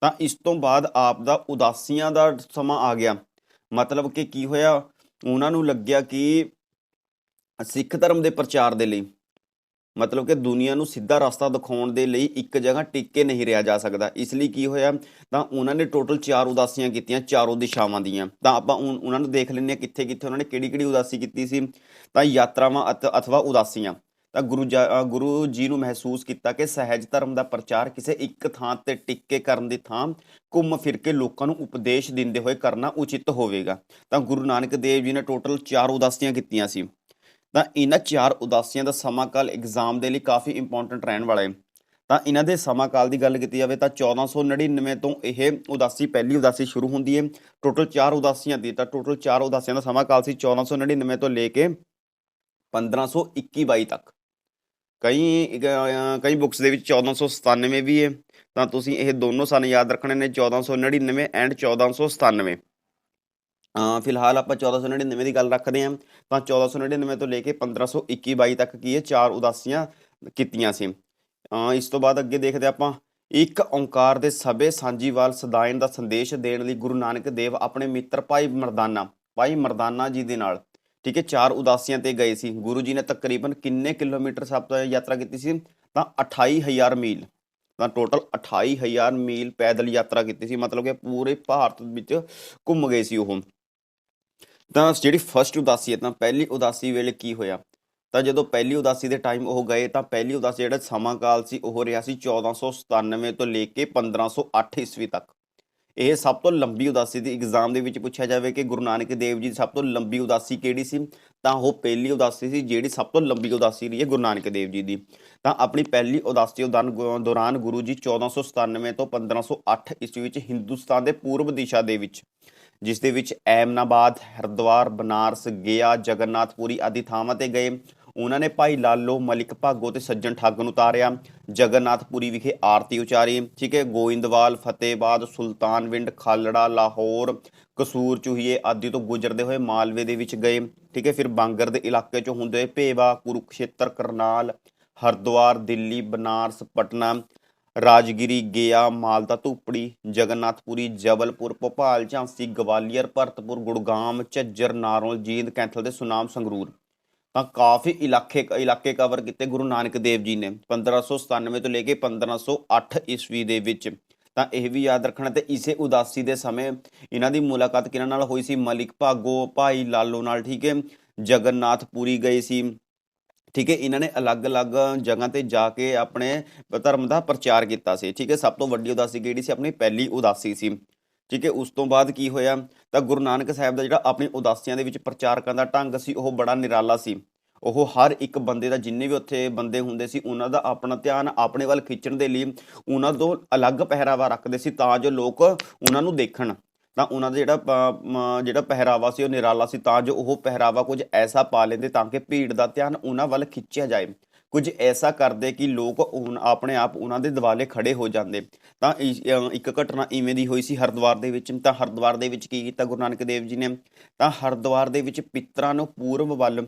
Speaker 1: ਤਾਂ ਇਸ ਤੋਂ ਬਾਅਦ ਆਪ ਦਾ ਉਦਾਸੀਆਂ ਦਾ ਸਮਾਂ ਆ ਗਿਆ। ਮਤਲਬ ਕਿ ਕੀ ਹੋਇਆ? ਉਹਨਾਂ ਨੂੰ ਲੱਗਿਆ ਕਿ ਸਿੱਖ ਧਰਮ ਦੇ ਪ੍ਰਚਾਰ ਦੇ ਲਈ। ਮਤਲਬ ਕਿ ਦੁਨੀਆ ਨੂੰ ਸਿੱਧਾ ਰਸਤਾ ਦਿਖਾਉਣ ਦੇ ਲਈ ਇੱਕ ਜਗ੍ਹਾ ਟਿਕ ਕੇ ਨਹੀਂ ਰਿਹਾ ਜਾ ਸਕਦਾ। ਇਸ ਲਈ ਕੀ ਹੋਇਆ? ਤਾਂ ਉਹਨਾਂ ਨੇ ਟੋਟਲ ਚਾਰ ਉਦਾਸੀਆਂ ਕੀਤੀਆਂ ਚਾਰੋਂ ਦਿਸ਼ਾਵਾਂ ਦੀਆਂ। ਤਾਂ ਆਪਾਂ ਉਨ- ਉਹਨਾਂ ਨੂੰ ਦੇਖ ਲੈਂਦੇ ਹਾਂ ਕਿੱਥੇ ਕਿੱਥੇ ਉਹਨਾਂ ਨੇ ਕਿਹੜੀ ਕਿਹੜੀ ਉਦਾਸੀ ਕੀਤੀ ਸੀ। ਤਾਂ ਯਾਤਰਾਵਾਂ ਅਤ- ਅਥਵਾ ਉਦਾਸੀਆਂ। ਤਾਂ ਗੁਰੂ ਜਾ- ਗੁਰੂ ਜੀ ਨੂੰ ਮਹਿਸੂਸ ਕੀਤਾ ਕਿ ਸਹਿਜ ਧਰਮ ਦਾ ਪ੍ਰਚਾਰ ਕਿਸੇ ਇੱਕ ਥਾਂ ਤੇ ਟਿਕ ਕੇ ਕਰਨ ਦੀ ਥਾਂ ਘੁੰਮ ਫਿਰ ਕੇ ਲੋਕਾਂ ਨੂੰ ਉਪਦੇਸ਼ ਦਿੰਦੇ ਹੋਏ ਕਰਨਾ ਉਚਿਤ ਹੋਵੇਗਾ। ਤਾਂ ਗੁਰੂ ਨਾਨਕ ਦੇਵ ਜੀ ਨੇ ਟੋਟਲ ਚਾਰ ਉਦਾਸੀਆਂ ਕੀਤੀਆਂ ਸੀ। ਤਾਂ ਇਹਨਾਂ ਚਾਰ ਉਦਾਸੀਆਂ ਦਾ ਸਮਾਂ ਕਾਲ ਐਗਜ਼ਾਮ ਦੇ ਲਈ ਕਾਫੀ ਇੰਪੋਰਟੈਂਟ ਰਹਿਣ ਵਾਲਾ ਹੈ। ਤਾਂ ਇਹਨਾਂ ਦੇ ਸਮਾਂ ਕਾਲ ਦੀ ਗੱਲ ਕੀਤੀ ਜਾਵੇ ਤਾਂ 1499 ਤੋਂ ਇਹ ਉਦਾਸੀ, ਪਹਿਲੀ ਉਦਾਸੀ ਸ਼ੁਰੂ ਹੁੰਦੀ ਹੈ। ਟੋਟਲ ਚਾਰ ਉਦਾਸੀਆਂ ਦੀ, ਤਾਂ ਟੋਟਲ ਚਾਰ ਉਦਾਸੀਆਂ ਦਾ ਸਮਾਂ ਕਾਲ ਸੀ 1499 ਤੋਂ ਲੈ ਕੇ 1521 ਤੱਕ। ਕਈ ਕਈ ਬੁੱਕਸ ਦੇ ਵਿੱਚ 1497 ਵੀ ਹੈ। ਤਾਂ ਤੁਸੀਂ ਇਹ ਦੋਨੋਂ ਸਨ ਯਾਦ ਰੱਖਣੇ ਨੇ 1499 ਐਂਡ 1497 ਅ ਫਿਲਹਾਲ ਆਪਾਂ 1499 ਦੀ ਗੱਲ ਰੱਖਦੇ ਹਾਂ। ਤਾਂ 1499 ਤੋਂ ਲੈ ਕੇ 1521 22 ਤੱਕ ਕੀ ਹੈ ਚਾਰ ਉਦਾਸੀਆਂ ਕੀਤੀਆਂ ਸੀ। ਇਸ ਤੋਂ ਬਾਅਦ ਅੱਗੇ ਦੇਖਦੇ ਆਪਾਂ। ਇੱਕ ਓੰਕਾਰ ਦੇ ਸਭੇ ਸਾਂਝੀਵਾਲ ਸਦਾਇਨ ਦਾ ਸੰਦੇਸ਼ ਦੇਣ ਲਈ ਗੁਰੂ ਨਾਨਕ ਦੇਵ ਆਪਣੇ ਮਿੱਤਰ ਭਾਈ ਮਰਦਾਨਾ ਭਾਈ ਮਰਦਾਨਾ ਜੀ ਦੇ ਨਾਲ, ਠੀਕ ਹੈ, ਚਾਰ ਉਦਾਸੀਆਂ ਤੇ ਗਏ ਸੀ। ਗੁਰੂ ਜੀ ਨੇ ਤਕਰੀਬਨ ਕਿੰਨੇ ਕਿਲੋਮੀਟਰ ਸਭ ਤੋਂ ਯਾਤਰਾ ਕੀਤੀ ਸੀ? ਤਾਂ 28000 ਮੀਲ, ਤਾਂ ਟੋਟਲ 28000 ਮੀਲ ਪੈਦਲ ਯਾਤਰਾ ਕੀਤੀ ਸੀ। ਮਤਲਬ ਕਿ ਪੂਰੇ ਭਾਰਤ ਵਿੱਚ ਘੁੰਮ ਗਏ ਸੀ ਉਹ। ਤਾਂ ਜਿਹੜੀ ਫਰਸਟ ਉਦਾਸੀ ਹੈ, ਤਾਂ ਪਹਿਲੀ ਉਦਾਸੀ ਵੇਲੇ ਕੀ ਹੋਇਆ? ਤਾਂ ਜਦੋਂ ਪਹਿਲੀ ਉਦਾਸੀ ਦੇ ਟਾਈਮ ਉਹ ਗਏ, ਤਾਂ ਪਹਿਲੀ ਉਦਾਸੀ ਜਿਹੜਾ ਸਮਾਂ ਕਾਲ ਸੀ, ਉਹ ਰਿਹਾ ਸੀ 1497 ਤੋਂ ਲੈ ਕੇ 1508 ਈਸਵੀ ਤੱਕ। ਇਹ ਸਭ ਤੋਂ ਲੰਬੀ ਉਦਾਸੀ ਦੀ ਐਗਜ਼ਾਮ ਦੇ ਵਿੱਚ ਪੁੱਛਿਆ ਜਾਵੇ ਕਿ ਗੁਰੂ ਨਾਨਕ ਦੇਵ ਜੀ ਦੀ ਸਭ ਤੋਂ ਲੰਬੀ ਉਦਾਸੀ ਕਿਹੜੀ ਸੀ, ਤਾਂ ਉਹ ਪਹਿਲੀ ਉਦਾਸੀ ਸੀ ਜਿਹੜੀ ਸਭ ਤੋਂ ਲੰਬੀ ਉਦਾਸੀ ਰਹੀ ਹੈ ਗੁਰੂ ਨਾਨਕ ਦੇਵ ਜੀ ਦੀ। ਤਾਂ ਆਪਣੀ ਪਹਿਲੀ ਉਦਾਸੀ ਉਦਾਨ ਦੌਰਾਨ ਗੁਰੂ ਜੀ 1497 ਤੋਂ 1508 ਈਸਵੀ ਵਿੱਚ ਹਿੰਦੁਸਤਾਨ ਦੇ ਪੂਰਬ ਦਿਸ਼ਾ ਦੇ ਵਿੱਚ ਜਿਸ ਦੇ ਵਿੱਚ ਐਮਨਾਬਾਦ ਹਰਿਦੁਆਰ, ਬਨਾਰਸ, ਗਿਆ ਜਗਨਨਾਥਪੁਰੀ ਆਦਿ ਥਾਵਾਂ ਤੇ ਗਏ। ਉਹਨਾਂ ਨੇ ਭਾਈ ਲਾਲੋ ਮਲਿਕ ਭਾਗੋ ਤੇ ਸੱਜਣ ਠੱਗ ਨੂੰ ਉਤਾਰਿਆ ਜਗਨਨਾਥਪੁਰੀ ਵਿਖੇ ਆਰਤੀ ਉਚਾਰੀ। ਠੀਕ ਹੈ, ਗੋਇੰਦਵਾਲ, ਫਤਿਹਬਾਦ, ਸੁਲਤਾਨਵਿੰਡ, ਖਾਲੜਾ, ਲਾਹੌਰ ਕਸੂਰ ਚੂਹੀਏ ਆਦਿ ਤੋਂ ਗੁਜ਼ਰਦੇ ਹੋਏ ਮਾਲਵੇ ਦੇ ਵਿੱਚ ਗਏ। ਠੀਕ ਹੈ, ਫਿਰ ਬਾਂਗਰ ਦੇ ਇਲਾਕੇ ਚੋਂ ਹੁੰਦੇ ਹੋਏ ਭੇਵਾ, ਕੁਰੂਕਸ਼ੇਤਰ, ਕਰਨਾਲ, ਹਰਿਦੁਆਰ, ਦਿੱਲੀ, ਬਨਾਰਸ, ਪਟਨਾ। ਰਾਜਗਿਰੀ ਗਿਆ, ਮਾਲਦਾ ਧੂਪੜੀ, ਜਗਨਨਾਥਪੁਰੀ, ਜਬਲਪੁਰ, ਭੋਪਾਲ, ਝਾਂਸੀ, ਗਵਾਲੀਅਰ, ਭਰਤਪੁਰ, ਗੁੜਗਾਮ, ਝੱਜਰ, ਨਾਰੌਲ, ਜੀਂਦ, ਕੈਂਥਲ ਤੇ ਸੁਨਾਮ, ਸੰਗਰੂਰ। ਤਾਂ ਕਾਫੀ ਇਲਾਕੇ ਇਲਾਕੇ ਕਵਰ ਕੀਤੇ ਗੁਰੂ ਨਾਨਕ ਦੇਵ ਜੀ ਨੇ 1597 ਤੋਂ ਲੈ ਕੇ 1508 ਈਸਵੀ ਦੇ ਵਿੱਚ। ਤਾਂ ਇਹ ਵੀ ਯਾਦ ਰੱਖਣਾ ਤੇ ਇਸੇ ਉਦਾਸੀ ਦੇ ਸਮੇਂ ਇਹਨਾਂ ਦੀ ਮੁਲਾਕਾਤ ਕਿਹਨਾਂ ਨਾਲ ਹੋਈ ਸੀ? ਮਲਿਕ ਭਾਗੋ, ਭਾਈ ਲਾਲੋ ਨਾਲ, ਠੀਕ ਹੈ? ਜਗਨਨਾਥਪੁਰੀ ਗਏ ਸੀ। ਠੀਕ ਹੈ, ਇਹਨਾਂ ਨੇ ਅਲੱਗ-ਅਲੱਗ ਜਗ੍ਹਾ ਤੇ ਜਾ ਕੇ ਆਪਣੇ ਧਰਮ ਦਾ ਪ੍ਰਚਾਰ ਕੀਤਾ ਸੀ, ਠੀਕ ਹੈ, ਸਭ ਤੋਂ ਵੱਡੀ ਉਦਾਸੀ ਕਿਹੜੀ ਸੀ, ਆਪਣੀ ਪਹਿਲੀ ਉਦਾਸੀ ਸੀ, ਠੀਕ ਹੈ, ਉਸ ਤੋਂ ਬਾਅਦ ਕੀ ਹੋਇਆ, ਤਾਂ ਗੁਰੂ ਨਾਨਕ ਸਾਹਿਬ ਦਾ ਜਿਹੜਾ ਆਪਣੀ ਉਦਾਸੀਆਂ ਦੇ ਵਿੱਚ ਪ੍ਰਚਾਰ ਕਰਨ ਦਾ ਢੰਗ ਸੀ, ਉਹ ਬੜਾ ਨਿਰਾਲਾ ਸੀ, ਉਹ ਹਰ ਇੱਕ ਬੰਦੇ ਦਾ, ਜਿੰਨੇ ਵੀ ਉੱਥੇ ਬੰਦੇ ਹੁੰਦੇ ਸੀ, ਉਹਨਾਂ ਦਾ ਆਪਣਾ ਧਿਆਨ ਆਪਣੇ ਵੱਲ ਖਿੱਚਣ ਦੇ ਲਈ ਉਹਨਾਂ ਤੋਂ ਅਲੱਗ ਪਹਿਰਾਵਾ ਰੱਖਦੇ ਸੀ, ਤਾਂ ਜੋ ਲੋਕ ਉਹਨਾਂ ਨੂੰ ਦੇਖਣ। ਤਾਂ ਉਹਨਾਂ ਦਾ ਜਿਹੜਾ ਪ- ਜਿਹੜਾ ਪਹਿਰਾਵਾ ਸੀ, ਉਹ ਨਿਰਾਲਾ ਸੀ। ਤਾਂ ਜੋ ਉਹ ਪਹਿਰਾਵਾ ਕੁਝ ਐਸਾ ਪਾ ਲੈਂਦੇ ਤਾਂ ਕਿ ਭੀੜ ਦਾ ਧਿਆਨ ਉਹਨਾਂ ਵੱਲ ਖਿੱਚਿਆ ਜਾਏ। ਕੁਝ ਐਸਾ ਕਰਦੇ ਕਿ ਲੋਕ ਉਨ- ਆਪਣੇ ਆਪ ਉਹਨਾਂ ਦੇ ਦਿਵਾਲੇ ਖੜੇ ਹੋ ਜਾਂਦੇ। ਤਾਂ ਇਸ- ਇੱਕ ਘਟਨਾ ਇਵੇਂ ਦੀ ਹੋਈ ਸੀ ਹਰਿਦੁਆਰ ਦੇ ਵਿੱਚ। ਤਾਂ ਹਰਿਦੁਆਰ ਦੇ ਵਿੱਚ ਕੀ ਕੀਤਾ ਗੁਰੂ ਨਾਨਕ ਦੇਵ ਜੀ ਨੇ? ਤਾਂ ਹਰਿਦੁਆਰ ਦੇ ਵਿੱਚ ਪਿੱਤਰਾਂ ਨੂੰ ਪੂਰਬ ਵੱਲ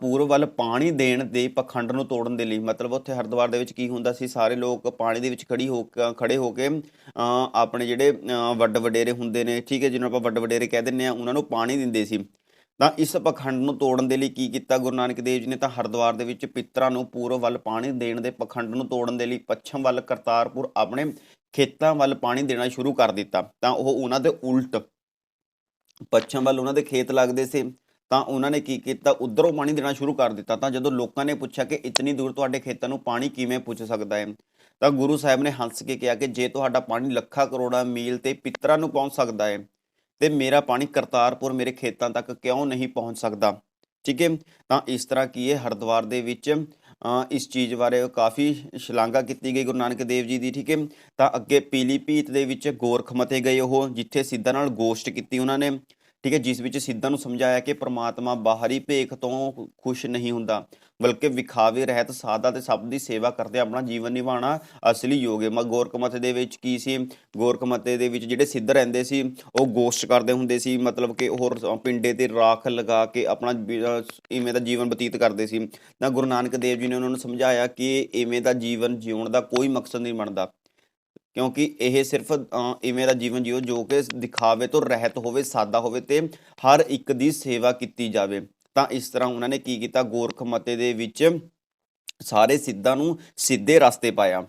Speaker 1: ਪੂਰਬ ਵੱਲ ਪਾਣੀ ਦੇਣ ਦੇ ਪਖੰਡ ਨੂੰ ਤੋੜਨ ਦੇ ਲਈ। ਮਤਲਬ ਉੱਥੇ ਹਰਿਦੁਆਰ ਦੇ ਵਿੱਚ ਕੀ ਹੁੰਦਾ ਸੀ? ਸਾਰੇ ਲੋਕ ਪਾਣੀ ਦੇ ਵਿੱਚ ਖੜੀ ਹੋ ਕੇ, ਖੜੇ ਹੋ ਕੇ ਆਪਣੇ ਜਿਹੜੇ ਵੱਡ ਵਡੇਰੇ ਹੁੰਦੇ ਨੇ, ਠੀਕ ਹੈ, ਜਿਹਨੂੰ ਆਪਾਂ ਵੱਡ ਵਡੇਰੇ ਕਹਿ ਦਿੰਦੇ ਆ ਉਹਨਾਂ ਨੂੰ ਪਾਣੀ ਦਿੰਦੇ ਸੀ। ਤਾਂ ਇਸ ਪਖੰਡ ਨੂੰ ਤੋੜਨ ਦੇ ਲਈ ਕੀ ਕੀਤਾ ਗੁਰੂ ਨਾਨਕ ਦੇਵ ਜੀ ਨੇ? ਤਾਂ ਹਰਿਦੁਆਰ ਦੇ ਵਿੱਚ ਪਿੱਤਰਾਂ ਨੂੰ ਪੂਰਬ ਵੱਲ ਪਾਣੀ ਦੇਣ ਦੇ ਪਖੰਡ ਨੂੰ ਤੋੜਨ ਦੇ ਲਈ ਪੱਛਮ ਵੱਲ ਕਰਤਾਰਪੁਰ ਆਪਣੇ ਖੇਤਾਂ ਵੱਲ ਪਾਣੀ ਦੇਣਾ ਸ਼ੁਰੂ ਕਰ ਦਿੱਤਾ। ਤਾਂ ਉਹ ਉਹਨਾਂ ਦੇ ਉਲਟ ਪੱਛਮ ਵੱਲ ਉਹਨਾਂ ਦੇ ਖੇਤ ਲੱਗਦੇ ਸੀ। ਤਾਂ ਉਹਨਾਂ ਨੇ ਕੀ ਕੀਤਾ? ਉਧਰੋਂ ਪਾਣੀ ਦੇਣਾ ਸ਼ੁਰੂ ਕਰ ਦਿੱਤਾ। ਤਾਂ ਜਦੋਂ ਲੋਕਾਂ ਨੇ ਪੁੱਛਿਆ ਕਿ ਇਤਨੀ ਦੂਰ ਤੁਹਾਡੇ ਖੇਤਾਂ ਨੂੰ ਪਾਣੀ ਕਿਵੇਂ ਪੁੱਜ ਸਕਦਾ ਹੈ? ਤਾਂ ਗੁਰੂ ਸਾਹਿਬ ਨੇ ਹੱਸ ਕੇ ਕਿਹਾ ਕਿ ਜੇ ਤੁਹਾਡਾ ਪਾਣੀ ਲੱਖਾਂ ਕਰੋੜਾਂ ਮੀਲ ਤੇ ਪਿੱਤਰਾਂ ਨੂੰ ਪਹੁੰਚ ਸਕਦਾ ਹੈ, ਤੇ ਮੇਰਾ ਪਾਣੀ ਕਰਤਾਰਪੁਰ ਮੇਰੇ ਖੇਤਾਂ ਤੱਕ ਕਿਉਂ ਨਹੀਂ ਪਹੁੰਚ ਸਕਦਾ? ਠੀਕ ਹੈ? ਤਾਂ ਇਸ ਤਰ੍ਹਾਂ ਕੀ ਹੈ? ਹਰਿਦੁਆਰ ਦੇ ਵਿੱਚ ਇਸ ਚੀਜ਼ ਬਾਰੇ ਕਾਫੀ ਸ਼ਲਾਘਾ ਕੀਤੀ ਗਈ ਗੁਰੂ ਨਾਨਕ ਦੇਵ ਜੀ ਦੀ, ਠੀਕ ਹੈ? ਤਾਂ ਅੱਗੇ ਪੀਲੀਭੀਤ ਦੇ ਵਿੱਚ ਗੋਰਖਮਤੇ ਗਏ ਉਹ, ਜਿੱਥੇ ਸਿੱਧਾ ਨਾਲ ਗੋਸ਼ਟ ਕੀਤੀ ਉਹਨਾਂ ਨੇ। ਠੀਕ ਹੈ, ਜਿਸ ਵਿੱਚ ਸਿੱਧਾਂ ਨੂੰ ਸਮਝਾਇਆ ਕਿ ਪ੍ਰਮਾਤਮਾ ਬਾਹਰੀ ਭੇਖ ਤੋਂ ਖੁਸ਼ ਨਹੀਂ ਹੁੰਦਾ, ਬਲਕਿ ਵਿਖਾਵੇ ਰਹਿਤ ਸਾਦਾ ਤੇ ਸਭ ਦੀ ਸੇਵਾ ਕਰਦੇ ਆਪਣਾ ਜੀਵਨ ਨਿਭਾਉਣਾ ਅਸਲੀ ਯੋਗ ਹੈ। ਮ ਗੋਰਖਮਤੇ ਦੇ ਵਿੱਚ ਕੀ ਸੀ? ਗੋਰਖਮਤੇ ਦੇ ਵਿੱਚ ਜਿਹੜੇ ਸਿੱਧ ਰਹਿੰਦੇ ਸੀ, ਉਹ ਗੋਸ਼ਟ ਕਰਦੇ ਹੁੰਦੇ ਸੀ, ਮਤਲਬ ਕਿ ਉਹ ਪਿੰਡੇ ਤੇ ਰਾਖ ਲਗਾ ਕੇ ਆਪਣਾ ਇਵੇਂ ਦਾ ਜੀਵਨ ਬਤੀਤ ਕਰਦੇ ਸੀ। ਤਾਂ ਗੁਰੂ ਨਾਨਕ ਦੇਵ ਜੀ ਨੇ ਉਹਨਾਂ ਨੂੰ ਸਮਝਾਇਆ ਕਿ ਇਵੇਂ ਦਾ ਜੀਵਨ ਜਿਉਣ ਦਾ ਕੋਈ ਮਕਸਦ ਨਹੀਂ ਬਣਦਾ। ਕਿਉਂਕਿ ਇਹ ਸਿਰਫ ਇਵੇਂ ਦਾ ਜੀਵਨ ਜਿਓ ਜੋ ਕਿ ਦਿਖਾਵੇ ਤੋਂ ਰਹਿਤ ਹੋਵੇ, ਸਾਦਾ ਹੋਵੇ ਤੇ ਹਰ ਇੱਕ ਦੀ ਸੇਵਾ ਕੀਤੀ ਜਾਵੇ। ਤਾਂ ਇਸ ਤਰ੍ਹਾਂ ਉਹਨਾਂ ਨੇ ਕੀ ਕੀਤਾ? ਗੋਰਖ ਮਤੇ ਦੇ ਵਿੱਚ ਸਾਰੇ ਸਿੱਧਾਂ ਨੂੰ ਸਿੱਧੇ ਰਸਤੇ ਪਾਇਆ।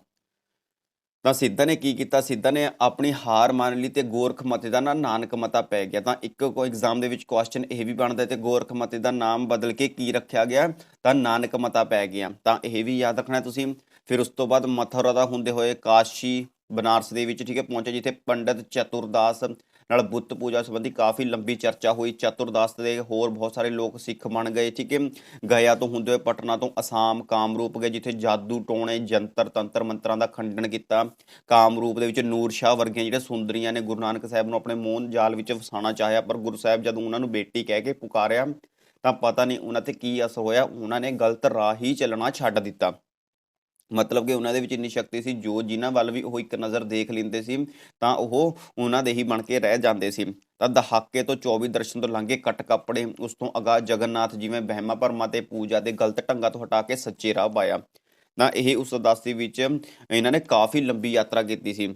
Speaker 1: ਤਾਂ ਸਿੱਧਾ ਨੇ ਕੀ ਕੀਤਾ? ਸਿੱਧਾ ਨੇ ਆਪਣੀ ਹਾਰ ਮੰਨ ਲਈ ਤੇ ਗੋਰਖਮਤੇ ਦਾ ਨਾ ਨਾਨਕ ਮਤਾ ਪੈ ਗਿਆ। ਤਾਂ ਇੱਕ ਕੋ ਐਗਜ਼ਾਮ ਦੇ ਵਿੱਚ ਕੁਐਸਚਨ ਇਹ ਵੀ ਬਣਦਾ ਤੇ ਗੋਰਖਮਤੇ ਦਾ ਨਾਮ ਬਦਲ ਕੇ ਕੀ ਰੱਖਿਆ ਗਿਆ? ਤਾਂ ਨਾਨਕ ਮਤਾ ਪੈ ਗਿਆ। ਤਾਂ ਇਹ ਵੀ ਯਾਦ ਰੱਖਣਾ ਤੁਸੀਂ। ਫਿਰ ਉਸ ਤੋਂ ਬਾਅਦ ਮਥੁਰਾ ਦਾ ਹੁੰਦੇ ਹੋਏ ਕਾਸ਼ੀ ਬਨਾਰਸ ਦੇ ਵਿੱਚ, ਠੀਕ ਹੈ, ਪਹੁੰਚੇ ਜਿੱਥੇ ਪੰਡਤ ਚਤੁਰਦਾਸ ਨਾਲ ਬੁੱਤ ਪੂਜਾ ਸੰਬੰਧੀ ਕਾਫੀ ਲੰਬੀ ਚਰਚਾ ਹੋਈ। ਚਤੁਰਦਾਸ ਦੇ ਹੋਰ ਬਹੁਤ ਸਾਰੇ ਲੋਕ ਸਿੱਖ ਬਣ ਗਏ, ਠੀਕ ਹੈ। ਗਿਆ ਤੋਂ ਹੁੰਦੇ ਹੋਏ ਪਟਨਾ ਤੋਂ ਅਸਾਮ, ਕਾਮਰੂਪ ਗਏ, ਜਿੱਥੇ ਜਾਦੂ ਟੋਣੇ, ਜੰਤਰ, ਤੰਤਰ ਮੰਤਰਾਂ ਦਾ ਖੰਡਨ ਕੀਤਾ। ਕਾਮਰੂਪ ਦੇ ਵਿੱਚ ਨੂਰ ਸ਼ਾਹ ਵਰਗੀਆਂ ਜਿਹੜੇ ਸੁੰਦਰੀਆਂ ਨੇ, ਗੁਰੂ ਨਾਨਕ ਸਾਹਿਬ ਨੂੰ ਆਪਣੇ ਮੋਹਨ ਜਾਲ ਵਿੱਚ ਫਸਾਉਣਾ ਚਾਹਿਆ, ਪਰ ਗੁਰੂ ਸਾਹਿਬ ਜਦੋਂ ਉਹਨਾਂ ਨੂੰ ਬੇਟੀ ਕਹਿ ਕੇ ਪੁਕਾਰਿਆ, ਤਾਂ ਪਤਾ ਨਹੀਂ ਉਹਨਾਂ ਤੇ ਕੀ ਅਸਰ ਹੋਇਆ, ਉਹਨਾਂ ਨੇ ਗਲਤ ਰਾਹ ਹੀ ਚੱਲਣਾ ਛੱਡ ਦਿੱਤਾ। ਮਤਲਬ ਕਿ ਉਹਨਾਂ ਦੇ ਵਿੱਚ ਇੰਨੀ ਸ਼ਕਤੀ ਸੀ, ਜੋ ਜਿਨ੍ਹਾਂ ਵੱਲ ਵੀ ਉਹ ਇੱਕ ਨਜ਼ਰ ਦੇਖ ਲੈਂਦੇ ਸੀ, ਤਾਂ ਉਹ ਉਹਨਾਂ ਦੇ ਹੀ ਬਣ ਕੇ ਰਹਿ ਜਾਂਦੇ ਸੀ। ਤਾਂ ਦਹਾਕੇ ਤੋਂ 24 ਦਰਸ਼ਨ ਤੋਂ ਲੰਘੇ ਕੱਟ ਕੱਪੜੇ, ਉਸ ਤੋਂ ਅਗਾ ਜਗਨਨਾਥ ਜਿਵੇਂ ਵਹਿਮਾਂ ਭਰਮਾਂ ਤੇ ਪੂਜਾ ਦੇ ਗਲਤ ਢੰਗਾਂ ਤੋਂ ਹਟਾ ਕੇ ਸੱਚੇ ਰਾਹ ਪਾਇਆ। ਤਾਂ ਇਹ ਉਸ ਉਦਾਸੀ ਵਿੱਚ ਇਹਨਾਂ ਨੇ ਕਾਫੀ ਲੰਬੀ ਯਾਤਰਾ ਕੀਤੀ ਸੀ।